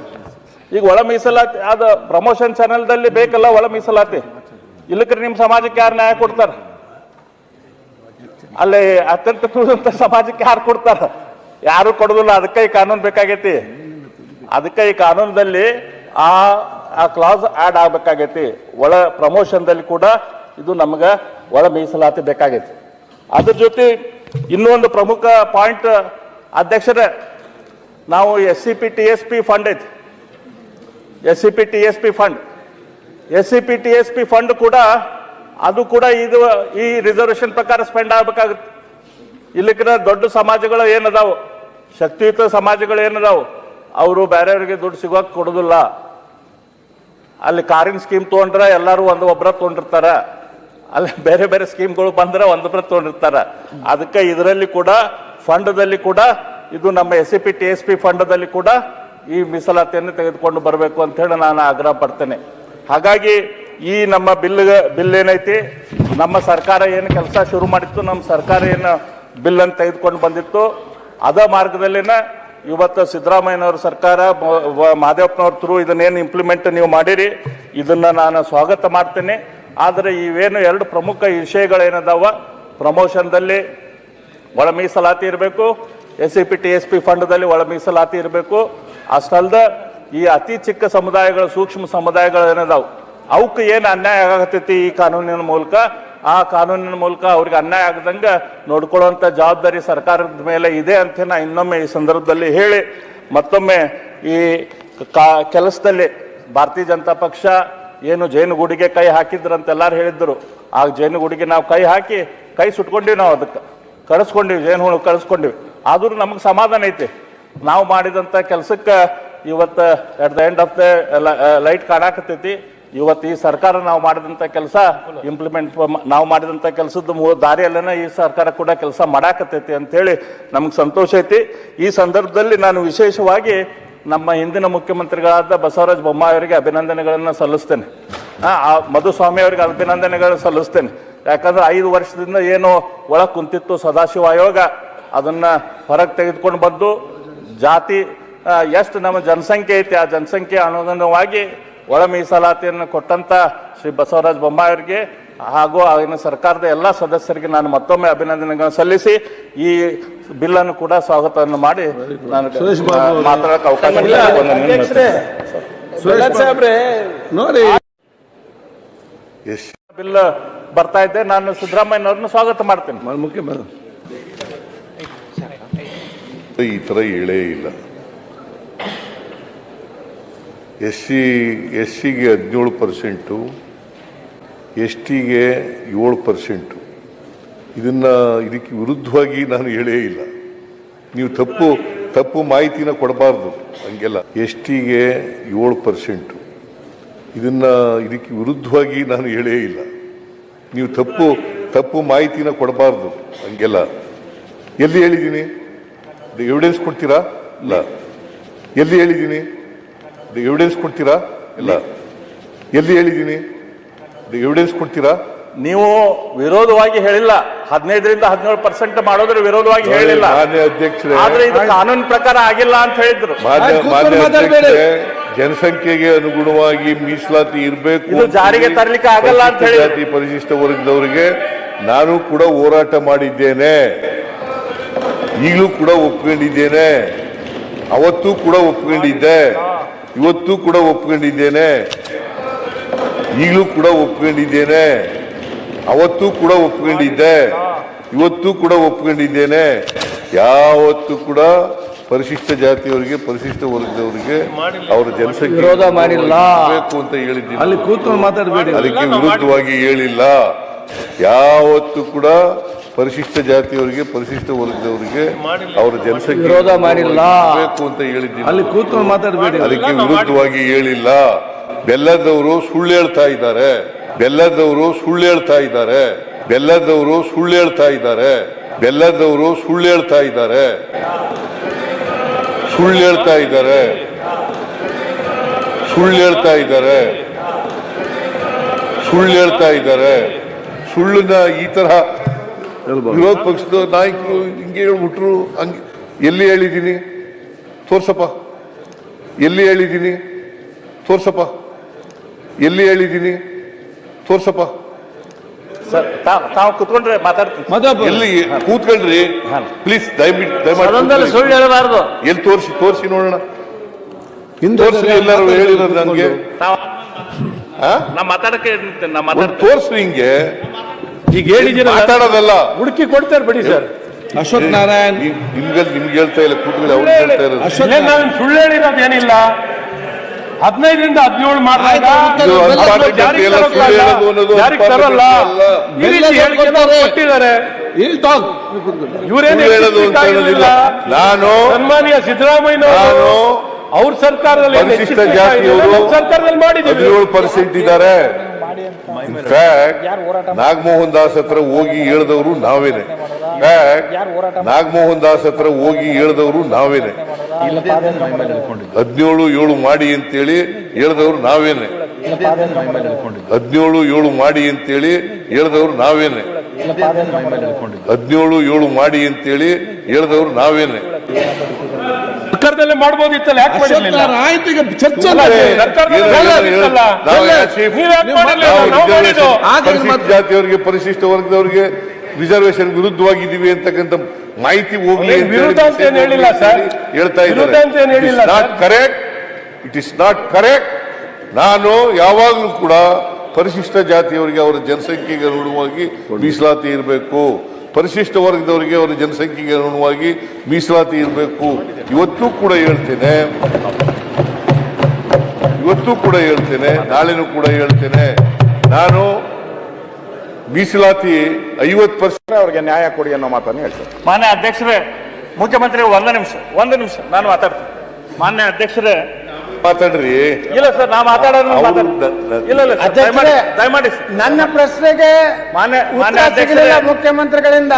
ಈಗ ಒಳ ಮೀಸಲಾತಿ, ಅದು ಪ್ರಮೋಷನ್ ಚಾನಲ್ದಲ್ಲಿ ಬೇಕಲ್ಲ ಒಳ ಮೀಸಲಾತಿ? ಇಲ್ಲಕ್ರೆ ನಿಮ್ಮ ಸಮಾಜಕ್ಕೆ ಯಾರು ನ್ಯಾಯ ಕೊಡ್ತಾರೆ? ಅಲ್ಲಿ ಅತ್ಯಂತ ಸಮಾಜಕ್ಕೆ ಯಾರು ಕೊಡ್ತಾರ? ಯಾರು ಕೊಡೋದಿಲ್ಲ, ಅದಕ್ಕೆ ಈ ಕಾನೂನು ಬೇಕಾಗೈತಿ. ಅದಕ್ಕೆ ಈ ಕಾನೂನದಲ್ಲಿ ಆ ಆ ಕ್ಲಾಸ್ ಆಡ್ ಆಗಬೇಕಾಗೈತಿ. ಒಳ ಪ್ರಮೋಷನ್ದಲ್ಲಿ ಕೂಡ ಇದು ನಮಗೆ ಒಳ ಮೀಸಲಾತಿ ಬೇಕಾಗೈತಿ. ಅದ್ರ ಜೊತೆ ಇನ್ನೊಂದು ಪ್ರಮುಖ ಪಾಯಿಂಟ್ ಅಧ್ಯಕ್ಷರೇ, ನಾವು S C P T S P fund ಐತಿ. S C P T S P fund S C P T S P fund ಕೂಡ ಅದು ಕೂಡ ಇದು ಈ ರಿಸರ್ವೇಷನ್ ಪ್ರಕಾರ ಸ್ಪೆಂಡ್ ಆಗಬೇಕಾಗುತ್ತೆ. ಇಲ್ಲಿಕ್ಕಿನ ದೊಡ್ಡ ಸಮಾಜಗಳು ಏನದಾವು? ಶಕ್ತಿಯುತ ಸಮಾಜಗಳು ಏನದಾವು? ಅವರು ಬೇರೆಯವ್ರಿಗೆ ದುಡ್ಡು ಸಿಗೋಕೆ ಕೊಡೋದಿಲ್ಲ. ಅಲ್ಲಿ ಕಾರಿನ ಸ್ಕೀಮ್ ತೊಗೊಂಡ್ರೆ ಎಲ್ಲರೂ ಒಂದು ಒಬ್ಬರ ತೊಗೊಂಡಿರ್ತಾರೆ. ಅಲ್ಲಿ ಬೇರೆ ಬೇರೆ ಸ್ಕೀಮ್ಗಳು ಬಂದ್ರೆ ಒಂದೊಬ್ಬರ ತೊಗೊಂಡಿರ್ತಾರೆ. ಅದಕ್ಕೆ ಇದರಲ್ಲಿ ಕೂಡ, ಫಂಡದಲ್ಲಿ ಕೂಡ, ಇದು ನಮ್ಮ S C P T S P ಫಂಡದಲ್ಲಿ ಕೂಡ ಈ ಮೀಸಲಾತಿಯನ್ನು ತೆಗೆದುಕೊಂಡು ಬರಬೇಕು ಅಂತ ಹೇಳಿ ನಾನು ಆಗ್ರಹ ಪಡ್ತೇನೆ. ಹಾಗಾಗಿ ಈ ನಮ್ಮ ಬಿಲ್ ಬಿಲ್ ಏನೈತಿ, ನಮ್ಮ ಸರ್ಕಾರ ಏನು ಕೆಲಸ ಶುರು ಮಾಡಿತ್ತು, ನಮ್ಮ ಸರ್ಕಾರ ಏನು ಬಿಲ್ ಅನ್ನು ತೆಗೆದುಕೊಂಡು ಬಂದಿತ್ತು. ಅದ ಮಾರ್ಗದಲ್ಲಿನ ಇವತ್ತು ಸಿದ್ದರಾಮಯ್ಯನವ್ರ ಸರ್ಕಾರ ಮಹದೇವಪ್ಪನವ್ರ ಥ್ರೂ ಇದನ್ನೇನು ಇಂಪ್ಲಿಮೆಂಟ್ ನೀವು ಮಾಡಿರಿ, ಇದನ್ನು ನಾನು ಸ್ವಾಗತ ಮಾಡ್ತೇನೆ. ಆದರೆ ಇವೇನು ಎರಡು ಪ್ರಮುಖ ವಿಷಯಗಳೇನದಾವ? ಪ್ರಮೋಷನ್ದಲ್ಲಿ ಒಳ ಮೀಸಲಾತಿ ಇರಬೇಕು S C P T S P ಫಂಡ್ದಲ್ಲಿ ಒಳ ಮೀಸಲಾತಿ ಇರಬೇಕು. ಅಷ್ಟಲ್ದ ಈ ಅತಿ ಚಿಕ್ಕ ಸಮುದಾಯಗಳು ಸೂಕ್ಷ್ಮ ಸಮುದಾಯಗಳು ಏನದಾವು ಅವಕ್ಕೆ ಏನು ಅನ್ಯಾಯ ಆಗತೈತಿ ಈ ಕಾನೂನಿನ ಮೂಲಕ? ಆ ಕಾನೂನಿನ ಮೂಲಕ ಅವ್ರಿಗೆ ಅನ್ಯಾಯ ಆಗದಂಗೆ ನೋಡ್ಕೊಳ್ಳುವಂಥ ಜವಾಬ್ದಾರಿ ಸರ್ಕಾರದ ಮೇಲೆ ಇದೆ ಅಂತ ನಾ ಇನ್ನೊಮ್ಮೆ ಈ ಸಂದರ್ಭದಲ್ಲಿ ಹೇಳಿ, ಮತ್ತೊಮ್ಮೆ ಈ ಕಾ- ಕೆಲಸದಲ್ಲಿ ಭಾರತೀಯ ಜನತಾ ಪಕ್ಷ ಏನು ಜೇನುಗೂಡಿಗೆ ಕೈ ಹಾಕಿದ್ರು ಅಂತ ಎಲ್ಲರೂ ಹೇಳಿದ್ರು ಆ ಜೇನುಗೂಡಿಗೆ ನಾವು ಕೈ ಹಾಕಿ, ಕೈ ಸುಟ್ಕೊಂಡಿವಿ ನಾವು ಅದಕ್ಕೆ. ಕಳಿಸ್ಕೊಂಡಿವಿ, ಜೇನು ಹುಳು ಕಳಿಸ್ಕೊಂಡಿವಿ. ಆದರೂ ನಮಗೆ ಸಮಾಧಾನ ಐತಿ. ನಾವು ಮಾಡಿದಂಥ ಕೆಲಸಕ್ಕೆ ಇವತ್ತು at the end of the light ಕಾಣಾಕತ್ತೈತಿ. ಇವತ್ತು ಈ ಸರ್ಕಾರ ನಾವು ಮಾಡಿದಂಥ ಕೆಲಸ ಇಂಪ್ಲಿಮೆಂಟ್ ನಾವು ಮಾಡಿದಂಥ ಕೆಲಸದ ದಾರಿಯಲ್ಲೇ ಈ ಸರ್ಕಾರ ಕೂಡ ಕೆಲಸ ಮಾಡಾಕತ್ತೈತಿ ಅಂತೇಳಿ ನಮ್ಗೆ ಸಂತೋಷ ಐತಿ. ಈ ಸಂದರ್ಭದಲ್ಲಿ ನಾನು ವಿಶೇಷವಾಗಿ ನಮ್ಮ ಹಿಂದಿನ ಮುಖ್ಯಮಂತ್ರಿಗಳಾದ ಬಸವರಾಜ ಬೊಮ್ಮಾಯಿ ಅವರಿಗೆ ಅಭಿನಂದನೆಗಳನ್ನು ಸಲ್ಲಿಸ್ತೇನೆ. ಮಧುಸ್ವಾಮಿ ಅವರಿಗೆ ಅಭಿನಂದನೆಗಳನ್ನು ಸಲ್ಲಿಸ್ತೇನೆ. ಯಾಕಂದ್ರೆ ಐದು ವರ್ಷದಿಂದ ಏನು ಒಳ ಕುಂತಿತ್ತು ಸದಾಶಿವ ಆಯೋಗ, ಅದನ್ನ ಹೊರಗೆ ತೆಗೆದುಕೊಂಡು ಬಂದು ಜಾತಿ ಎಷ್ಟು ನಮ್ಮ ಜನಸಂಖ್ಯೆ ಐತಿ ಆ ಜನಸಂಖ್ಯೆ ಅನುಗುಣವಾಗಿ ಒಳ ಮೀಸಲಾತಿಯನ್ನು ಕೊಟ್ಟಂತ ಶ್ರೀ ಬಸವರಾಜ ಬೊಮ್ಮಾಯಿ ಅವರಿಗೆ ಹಾಗೂ ಆಗಿನ ಸರ್ಕಾರದ ಎಲ್ಲ ಸದಸ್ಯರಿಗೆ ನಾನು ಮತ್ತೊಮ್ಮೆ ಅಭಿನಂದನೆಗಳನ್ನು ಸಲ್ಲಿಸಿ ಈ ಬಿಲ್ ಅನ್ನು ಕೂಡ ಸ್ವಾಗತವನ್ನು ಮಾಡಿ ನಾನು ಮಾತಾಡಕ್ಕೆ ಅವಕಾಶ ಬಿಲ್ ಬರ್ತಾ ಇದ್ದೆ ನಾನು ಸಿದ್ದರಾಮಯ್ಯನವ್ರನ್ನ ಸ್ವಾಗತ ಮಾಡ್ತೇನೆ. ಈ ತರ ಹೇಳೇ ಇಲ್ಲ. ಎಸ್ ಸಿ ಎಸ್ ಸಿಗೆ ಹದಿನೇಳು ಪರ್ಸೆಂಟು ಎಸ್ ಟಿಗೆ ಏಳು ಪರ್ಸೆಂಟು. ಇದನ್ನು ಇದಕ್ಕೆ ವಿರುದ್ಧವಾಗಿ ನಾನು ಹೇಳೇ ಇಲ್ಲ. ನೀವು ತಪ್ಪು ತಪ್ಪು ಮಾಹಿತಿನ ಕೊಡಬಾರ್ದು ಹಂಗೆಲ್ಲ. ಎಸ್ ಟಿಗೆ ಏಳು ಪರ್ಸೆಂಟು. ಇದನ್ನು ಇದಕ್ಕೆ ವಿರುದ್ಧವಾಗಿ ನಾನು ಹೇಳೇ ಇಲ್ಲ. ನೀವು ತಪ್ಪು ತಪ್ಪು ಮಾಹಿತಿನ ಕೊಡಬಾರ್ದು ಹಂಗೆಲ್ಲ. ಎಲ್ಲಿ ಹೇಳಿದ್ದೀನಿ? ಎವಿಡೆನ್ಸ್ ಕೊಡ್ತೀರಾ? ಇಲ್ಲ. ಎಲ್ಲಿ ಹೇಳಿದ್ದೀನಿ? ಎವಿಡೆನ್ಸ್ ಕೊಡ್ತೀರಾ? ಇಲ್ಲ. ಎಲ್ಲಿ ಹೇಳಿದ್ದೀನಿ? ಎವಿಡೆನ್ಸ್ ಕೊಡ್ತೀರಾ? ನೀವು ವಿರೋಧವಾಗಿ ಹೇಳಿಲ್ಲ. ಹದಿನೈದರಿಂದ ಹದಿನೇಳು ಪರ್ಸೆಂಟ್ ಮಾಡೋದ್ರ ವಿರೋಧವಾಗಿ ಹೇಳಿಲ್ಲ. ಆದ್ರೆ ಇದು ಕಾನೂನು ಪ್ರಕಾರ ಆಗಿಲ್ಲ ಅಂತ ಹೇಳಿದ್ರು. ಜನಸಂಖ್ಯೆಗೆ ಅನುಗುಣವಾಗಿ ಮೀಸಲಾತಿ ಇರಬೇಕು ಇದು ಜಾರಿಗೆ ತರಲಿಕ್ಕೆ ಆಗಲ್ಲ ಅಂತ ಹೇಳಿ. ಜಾತಿ ಪರಿಶಿಷ್ಟ ವರ್ಗದವರಿಗೆ ನಾನು ಕೂಡ ಹೋರಾಟ ಮಾಡಿದ್ದೇನೆ. ಈಗಲೂ ಕೂಡ ಒಪ್ಕೊಂಡಿದ್ದೇನೆ. ಅವತ್ತು ಕೂಡ ಒಪ್ಕೊಂಡಿದ್ದೆ. ಇವತ್ತು ಕೂಡ ಒಪ್ಕೊಂಡಿದ್ದೇನೆ. ಈಗಲೂ ಕೂಡ ಒಪ್ಕೊಂಡಿದ್ದೇನೆ. ಅವತ್ತು ಕೂಡ ಒಪ್ಕೊಂಡಿದ್ದೆ. ಇವತ್ತು ಕೂಡ ಒಪ್ಕೊಂಡಿದ್ದೇನೆ. ಯಾವತ್ತು ಕೂಡ ಪರಿಶಿಷ್ಟ ಜಾತಿಯವರಿಗೆ ಪರಿಶಿಷ್ಟ ವರ್ಗದವರಿಗೆ ಅವರ ಜನಸಂಖ್ಯೆ ವಿರೋಧ ಮಾಡಿಲ್ಲ. ಅಂತ ಹೇಳಿದ್ದೀನಿ. ಅಲ್ಲಿ ಕೂತ್ಕೊಂಡು ಮಾತಾಡಬೇಡಿ. ಅದಕ್ಕೆ ವಿರುದ್ಧವಾಗಿ ಹೇಳಿಲ್ಲ. ಯಾವತ್ತು ಕೂಡ ಪರಿಶಿಷ್ಟ ಜಾತಿಯವರಿಗೆ ಪರಿಶಿಷ್ಟ ವರ್ಗದವರಿಗೆ ಅವರ ಜನಸಂಖ್ಯೆ ವಿರೋಧ ಮಾಡಿಲ್ಲ. ಬೇಕು ಅಂತ ಹೇಳಿದ್ದೀನಿ. ಅಲ್ಲಿ ಕೂತ್ಕೊಂಡು ಮಾತಾಡಬೇಡಿ. ಅದಕ್ಕೆ ವಿರುದ್ಧವಾಗಿ ಹೇಳಿಲ್ಲ. ಬೆಲ್ಲದವರು ಸುಳ್ಳು ಹೇಳ್ತಾ ಇದ್ದಾರೆ. ಬೆಲ್ಲದವರು ಸುಳ್ಳು ಹೇಳ್ತಾ ಇದ್ದಾರೆ. ಬೆಲ್ಲದವರು ಸುಳ್ಳು ಹೇಳ್ತಾ ಇದ್ದಾರೆ. ಬೆಲ್ಲದವರು ಸುಳ್ಳು ಹೇಳ್ತಾ ಇದ್ದಾರೆ. ಸುಳ್ಳು ಹೇಳ್ತಾ ಇದ್ದಾರೆ. ಸುಳ್ಳು ಹೇಳ್ತಾ ಇದ್ದಾರೆ. ಸುಳ್ಳು ಹೇಳ್ತಾ ಇದ್ದಾರೆ. ಸುಳ್ಳನ್ನ ಈ ತರಹ ವಿರೋಧ ಪಕ್ಷದ ನಾಯಕರು ಹಿಂಗೆ ಹೇಳ್ಬಿಟ್ರು ಹಂಗೆ. ಎಲ್ಲಿ ಹೇಳಿದ್ದೀನಿ? ತೋರ್ಸಪ್ಪ. ಎಲ್ಲಿ ಹೇಳಿದ್ದೀನಿ? ತೋರ್ಸಪ್ಪ. ಎಲ್ಲಿ ಹೇಳಿದ್ದೀನಿ? ತೋರ್ಸಪ್ಪ. ಸರ್ ತಾವ್ ತಾವು ಕೂತ್ಕೊಂಡ್ರೆ ಮಾತಾಡ್ತೀನಿ. ಮಧುಪ್ಪ ಎಲ್ಲಿ ಕೂತ್ಕೊಂಡ್ರಿ? ಪ್ಲೀಸ್ ದಯವಿಟ್ಟು ದಯಮಾಡಿ ಸುಳ್ಳು ಹೇಳಬಾರ್ದು. ಎಲ್ಲಿ ತೋರಿಸಿ ತೋರಿಸಿ ನೋಡೋಣ. ಹಿಂದೆ ತೋರಿಸಿ ಎಲ್ಲರೂ ಹೇಳಿರೋದು ನನಗೆ? ನಾ ಮಾತಾಡಕ್ಕೆ ನಾ ಮಾತಾಡ್ತೀನಿ. ತೋರಿಸ್ರಿ ಹಿಂಗೆ. ಈಗ ಹೇಳಿದಿರಲ್ಲ ಮಾತಾಡೋದಲ್ಲ. ಹುಡುಕಿ ಕೊಡ್ತಾರೆ ಬಿಡಿ ಸರ್. ಅಶೋಕ್ ನಾರಾಯಣ್. ನಿಮ್- ನಿಮ್ಗೆ ನಿಮ್ಗೆ ಹೇಳ್ತಾ ಇಲ್ಲ ಕೂತ್ಕೊಳ್ಳಿ ಅವ್ರು ಹೇಳ್ತಾ ಇರೋದು. ಅಶೋಕ್ ಏನ್ ನಾನು ಸುಳ್ಳು ಹೇಳಿರೋದು ಏನಿಲ್ಲ. ಹದಿನೈದರಿಂದ ಹದಿನೇಳು ಮಾಡಿದಾಗ ತರೋಲ್ಲ. ಕೊಟ್ಟಿದ್ದಾರೆ. ಇವರೇನು ಹೇಳೋದು ಅಂತ ನಾನು ಸನ್ಮಾನ್ಯ ಸಿದ್ದರಾಮಯ್ಯ ನಾನು ಅವ್ರ ಸರ್ಕಾರದಲ್ಲಿ ಸರ್ಕಾರದಲ್ಲಿ ಮಾಡಿದ್ದೀವಿ. ಹದಿನೇಳು ಪರ್ಸೆಂಟ್ ಇದ್ದಾರೆ. ನಾಗಮೋಹನ್ ದಾಸ್ ಹತ್ರ ಹೋಗಿ ಹೇಳಿದವರು ನಾವೇನೆ. Fact, ನಾಗಮೋಹನ್ ದಾಸ್ ಹತ್ರ ಹೋಗಿ ಹೇಳಿದವರು ನಾವೇನೆ. ಹದಿನೇಳು ಏಳು ಮಾಡಿ ಅಂತೇಳಿ ಹೇಳಿದವರು ನಾವೇನೆ. ಹದಿನೇಳು ಏಳು ಮಾಡಿ ಅಂತೇಳಿ ಹೇಳಿದವರು ನಾವೇನೆ. ಹದಿನೇಳು ಏಳು ಮಾಡಿ ಅಂತೇಳಿ ಹೇಳಿದವರು ನಾವೇನೆ. ಮಾಡ್ಬೋದಿತ್ತಲ್ಲ? ಯಾಕೆ ಮಾಡಿರ್ಲಿಲ್ಲ? ನಾರಾಯಣ್ ಆಯ್ತು ಈಗ ಚರ್ಚೆ ಜಾತಿಯವರಿಗೆ ಪರಿಶಿಷ್ಟ ವರ್ಗದವರಿಗೆ ರಿಸರ್ವೇಶನ್ ವಿರುದ್ಧವಾಗಿದ್ದೀವಿ ಅಂತಕ್ಕಂಥ ಮಾಹಿತಿ ಹೋಗ್ಲಿ ಏನ್ ವಿರುದ್ಧ ಅಂತ ಏನು ಹೇಳಿಲ್ಲ ಸರ್. ಹೇಳ್ತಾ ಇದ್ದಾರೆ. ಅಂತ ಏನ್ ಹೇಳಿಲ್ಲ not. Correct it is not correct ನಾನು ಯಾವಾಗಲೂ ಕೂಡ ಪರಿಶಿಷ್ಟ ಜಾತಿಯವರಿಗೆ ಅವರ ಜನಸಂಖ್ಯೆಗೆ ಅನುಗುಣವಾಗಿ ಮೀಸಲಾತಿ ಇರಬೇಕು. ಪರಿಶಿಷ್ಟ ವರ್ಗದವರಿಗೆ ಅವರ ಜನಸಂಖ್ಯೆಗೆ ಅನುಗುಣವಾಗಿ ಮೀಸಲಾತಿ ಇರಬೇಕು. ಇವತ್ತು ಕೂಡ ಹೇಳ್ತೇನೆ. ಇವತ್ತು ಕೂಡ ಹೇಳ್ತೇನೆ. ನಾಳೆನೂ ಕೂಡ ಹೇಳ್ತೇನೆ. ನಾನು ಮೀಸಲಾತಿ ಐವತ್ತು ಪರ್ಸೆಂಟ್ ಅವರಿಗೆ ನ್ಯಾಯ ಕೊಡಿ ಅನ್ನೋ ಮಾತನ್ನು ಹೇಳ್ತೇನೆ. ಮಾನ್ಯ ಅಧ್ಯಕ್ಷರೇ ಮುಖ್ಯಮಂತ್ರಿ ಒಂದು ನಿಮಿಷ ಒಂದು ನಿಮಿಷ ನಾನು ಮಾತಾಡ್ತೀನಿ. ಮಾನ್ಯ ಅಧ್ಯಕ್ಷರೇ ಮಾತಾಡ್ರಿ. ಇಲ್ಲ ಸರ್ ನಾ ಮಾತಾಡೋದು ಇಲ್ಲ ಇಲ್ಲ ಸರ್, ಅಧ್ಯಕ್ಷರೇ, ದಯಮಾಡಿ ದಯಮಾಡಿ ಸರ್. ನನ್ನ ಪ್ರಶ್ನೆಗೆ ಮಾನ್ಯ ಮಾನ್ಯ ಉತ್ತರ ಅಧ್ಯಕ್ಷರೇ. ಸಿಗಲಿಲ್ಲ ಮುಖ್ಯಮಂತ್ರಿಗಳಿಂದ.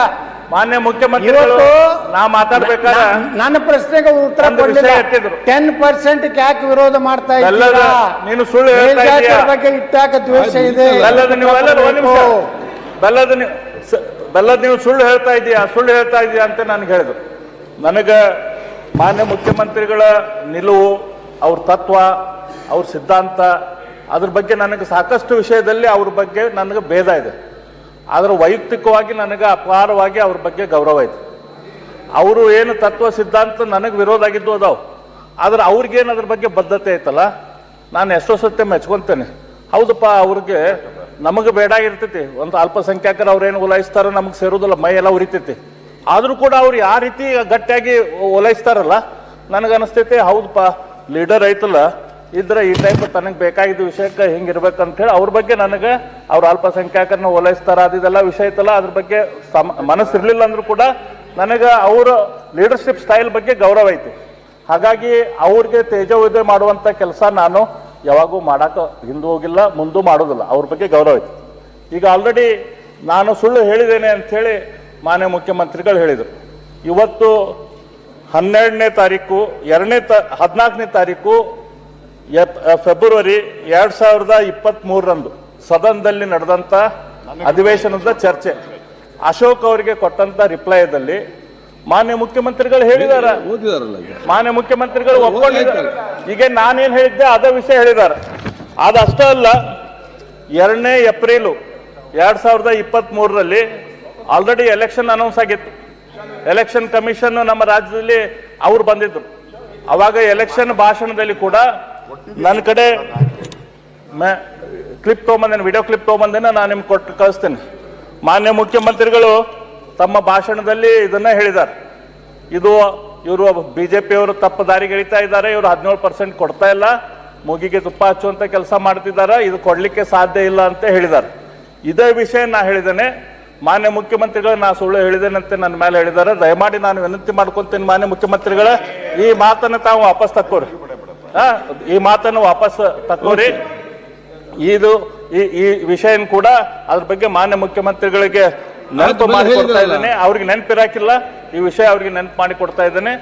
ಮಾನ್ಯ ಮುಖ್ಯಮಂತ್ರಿಗಳು ಇವತ್ತು ನಾ ಮಾತಾಡ್ಬೇಕಾದ್ರೆ ನ- ನನ್ನ ಪ್ರಶ್ನೆಗೆ ಉತ್ತರ ಒಂದು ವಿಷಯ ಕೊಡಲಿಲ್ಲ ಎತ್ತಿದ್ರು. ಟೆನ್ ಪರ್ಸೆಂಟ್ ಕ್ಯಾಕ್ ವಿರೋಧ ಮಾಡ್ತಾ ಇದ್ದೀರಾ? ನೀನು ಸುಳ್ಳು ಹೇಳ್ತಾ ಮೇಲ್ಜಾತಿಯವ್ರ ಇದೀಯಾ? ಬಗ್ಗೆ ಇಟ್ಟಾಕ ದ್ವೇಷ ಇದೆ. ಬಲ್ಲದ ನೀವು ಎಲ್ಲರೂ ಒಂದು ನಿಮಿಷ. ಬೆಲ್ಲದ ನೀವು ಸ- ಬೆಲ್ಲದ ನೀವು ಸುಳ್ಳು ಹೇಳ್ತಾ ಇದೀಯಾ? ಸುಳ್ಳು ಹೇಳ್ತಾ ಇದೀಯಾ ಅಂತ ನನಗೆ ಹೇಳಿದ್ರು ನನಗ ಮಾನ್ಯ ಮುಖ್ಯಮಂತ್ರಿಗಳ ನಿಲುವು ಅವ್ರ ತತ್ವ, ಅವ್ರ ಸಿದ್ಧಾಂತ, ಅದ್ರ ಬಗ್ಗೆ ನನಗೆ ಸಾಕಷ್ಟು ವಿಷಯದಲ್ಲಿ ಅವ್ರ ಬಗ್ಗೆ ನನಗೆ ಭೇದ ಇದೆ. ಆದರೆ ವೈಯಕ್ತಿಕವಾಗಿ ನನಗೆ ಅಪಾರವಾಗಿ ಅವ್ರ ಬಗ್ಗೆ ಗೌರವ ಇದೆ. ಅವರು ಏನು ತತ್ವ, ಸಿದ್ಧಾಂತ ನನಗೆ ವಿರೋಧ ಆಗಿದ್ದು ಅದಾವ. ಆದ್ರೆ ಅವ್ರಿಗೇನು ಅದ್ರ ಬಗ್ಗೆ ಬದ್ಧತೆ ಐತಲ್ಲ? ನಾನು ಎಷ್ಟೋ ಸತ್ಯ ಮೆಚ್ಕೊಂತೇನೆ. ಹೌದಪ್ಪ, ಅವ್ರಿಗೆ ನಮಗೆ ಬೇಡ ಇರ್ತೈತಿ ಒಂದು ಅಲ್ಪಸಂಖ್ಯಾತರು ಅವ್ರೇನು ಓಲೈಸ್ತಾರೋ ನಮಗೆ ಸೇರೋದಿಲ್ಲ ಮೈ ಎಲ್ಲ ಉರಿತೈತಿ. ಆದರೂ ಕೂಡ ಅವ್ರು ಯಾವ ರೀತಿ ಗಟ್ಟಿಯಾಗಿ ಓಲೈಸ್ತಾರಲ್ಲ ನನಗನ್ನಿಸ್ತೈತಿ ಹೌದಪ್ಪ ಲೀಡರ್ ಐತಲ್ಲ, ಇದ್ರೆ ಈ ಟೈಪ್ ತನಗೆ ಬೇಕಾಗಿದ್ದ ವಿಷಯಕ್ಕೆ ಹಿಂಗಿರ್ಬೇಕಂತ ಹೇಳಿ ಅವ್ರ ಬಗ್ಗೆ ನನಗೆ ಅವ್ರ ಅಲ್ಪಸಂಖ್ಯಾತರನ್ನ ಓಲೈಸ್ತಾರ ಅದಿದೆಲ್ಲ ವಿಷಯ ಐತಲ್ಲ, ಅದ್ರ ಬಗ್ಗೆ ಸಮ, ಮನಸ್ಸಿರ್ಲಿಲ್ಲ ಅಂದ್ರೂ ಕೂಡ ನನಗೆ ಅವರ ಲೀಡರ್ಶಿಪ್ ಸ್ಟೈಲ್ ಬಗ್ಗೆ ಗೌರವ ಐತಿ. ಹಾಗಾಗಿ ಅವ್ರಿಗೆ ತೇಜೋವಧೆ ಮಾಡುವಂತ ಕೆಲಸ ನಾನು ಯಾವಾಗೂ ಮಾಡಕ್ಕೆ ಹಿಂದೂ ಹೋಗಿಲ್ಲ, ಮುಂದೂ ಮಾಡೋದಿಲ್ಲ, ಅವ್ರ ಬಗ್ಗೆ ಗೌರವ ಐತಿ. ಈಗ ಆಲ್ರೆಡಿ ನಾನು ಸುಳ್ಳು ಹೇಳಿದ್ದೇನೆ ಅಂತ ಹೇಳಿ ಮಾನ್ಯ ಮುಖ್ಯಮಂತ್ರಿಗಳು ಹೇಳಿದರು. ಇವತ್ತು ಹನ್ನೆರಡನೇ ತಾರೀಕು ಎರಡನೇ ತ ಹದಿನಾಲ್ಕನೇ ತಾರೀಕು ಫೆಬ್ರವರಿ ಎರಡು ಸಾವಿರದ ಇಪ್ಪತ್ತ್ಮೂರರಂದು ಸದನದಲ್ಲಿ ನಡೆದಂಥ ಅಧಿವೇಶನದ ಚರ್ಚೆ. ಅಶೋಕ್ ಅವರಿಗೆ ಕೊಟ್ಟಂತ ರಿಪ್ಲೈದಲ್ಲಿ ಮಾನ್ಯ ಮುಖ್ಯಮಂತ್ರಿಗಳು ಹೇಳಿದಾರ. ಮಾನ್ಯ ಮುಖ್ಯಮಂತ್ರಿಗಳು ಒಪ್ಕೊಂಡಿದ್ದಾರೆ. ಈಗ ನಾನೇನು ಹೇಳಿದ್ದೆ ಅದೇ ವಿಷಯ ಹೇಳಿದ್ದಾರೆ. ಅದಷ್ಟೇ ಅಲ್ಲ ಎರಡನೇ ಏಪ್ರಿಲು ಎರಡ್ ಸಾವಿರದ ಇಪ್ಪತ್ತ್ ಮೂರರಲ್ಲಿ ಆಲ್ರೆಡಿ ಎಲೆಕ್ಷನ್ ಅನೌನ್ಸ್ ಆಗಿತ್ತು. ಎಲೆಕ್ಷನ್ ಕಮಿಷನ್ ನಮ್ಮ ರಾಜ್ಯದಲ್ಲಿ ಅವ್ರು ಬಂದಿದ್ರು. ಅವಾಗ ಎಲೆಕ್ಷನ್ ಭಾಷಣದಲ್ಲಿ ಕೂಡ ನನ್ನ ಕಡೆ ಕ್ಲಿಪ್ ತೊಗೊಂಬಂದೇನೆ ವಿಡಿಯೋ ಕ್ಲಿಪ್ ತೊಗೊಂಬಂದೇನೆ ನಾನು ನಿಮ್ಗೆ ಕೊಟ್ಟು ಕಳಿಸ್ತೇನೆ. ಮಾನ್ಯ ಮುಖ್ಯಮಂತ್ರಿಗಳು ತಮ್ಮ ಭಾಷಣದಲ್ಲಿ ಇದನ್ನ ಹೇಳಿದ್ದಾರೆ ಇದು ಇವರು ಬಿಜೆಪಿಯವರು ತಪ್ಪು ದಾರಿ ಎಳಿತಾ ಇದ್ದಾರೆ, ಇವರು ಹದಿನೇಳು ಪರ್ಸೆಂಟ್ ಕೊಡ್ತಾ ಇಲ್ಲ, ಮುಗಿಗೆ ತುಪ್ಪ ಹಚ್ಚುವಂತ ಕೆಲಸ ಮಾಡ್ತಿದ್ದಾರೆ, ಇದು ಕೊಡಲಿಕ್ಕೆ ಸಾಧ್ಯ ಇಲ್ಲ ಅಂತ ಹೇಳಿದ್ದಾರೆ ಇದೇ ವಿಷಯ ನಾ ಹೇಳಿದ್ದೇನೆ. ಮಾನ್ಯ ಮುಖ್ಯಮಂತ್ರಿಗಳು ನಾ ಸುಳ್ಳು ಹೇಳಿದೇನಂತೆ ನನ್ನ ಮೇಲೆ ಹೇಳಿದ್ದಾರೆ. ದಯಮಾಡಿ ನಾನು ವಿನಂತಿ ಮಾಡ್ಕೊಂತೀನಿ ಮಾನ್ಯ ಮುಖ್ಯಮಂತ್ರಿಗಳ ಈ ಮಾತನ್ನು ತಾವು ವಾಪಸ್ ತಕ್ಕೋರಿ. ಆ, ಈ ಮಾತನ್ನು ವಾಪಸ್ ತಕ್ಕೋರಿ. ಇದು ಈ ಈ ವಿಷಯ ಕೂಡ ಅದ್ರ ಬಗ್ಗೆ ಮಾನ್ಯ ಮುಖ್ಯಮಂತ್ರಿಗಳಿಗೆ ನೆನಪು ಆಯ್ತು, ಮಾಡಿ ಕೊಡ್ತಾ ಇದ್ದಾನೆ. ಅವ್ರಿಗೆ ನೆನಪಿರಾಕಿಲ್ಲ. ಈ ವಿಷಯ ಅವ್ರಿಗೆ ನೆನಪು ಮಾಡಿ ಕೊಡ್ತಾ ಇದ್ದೇನೆ.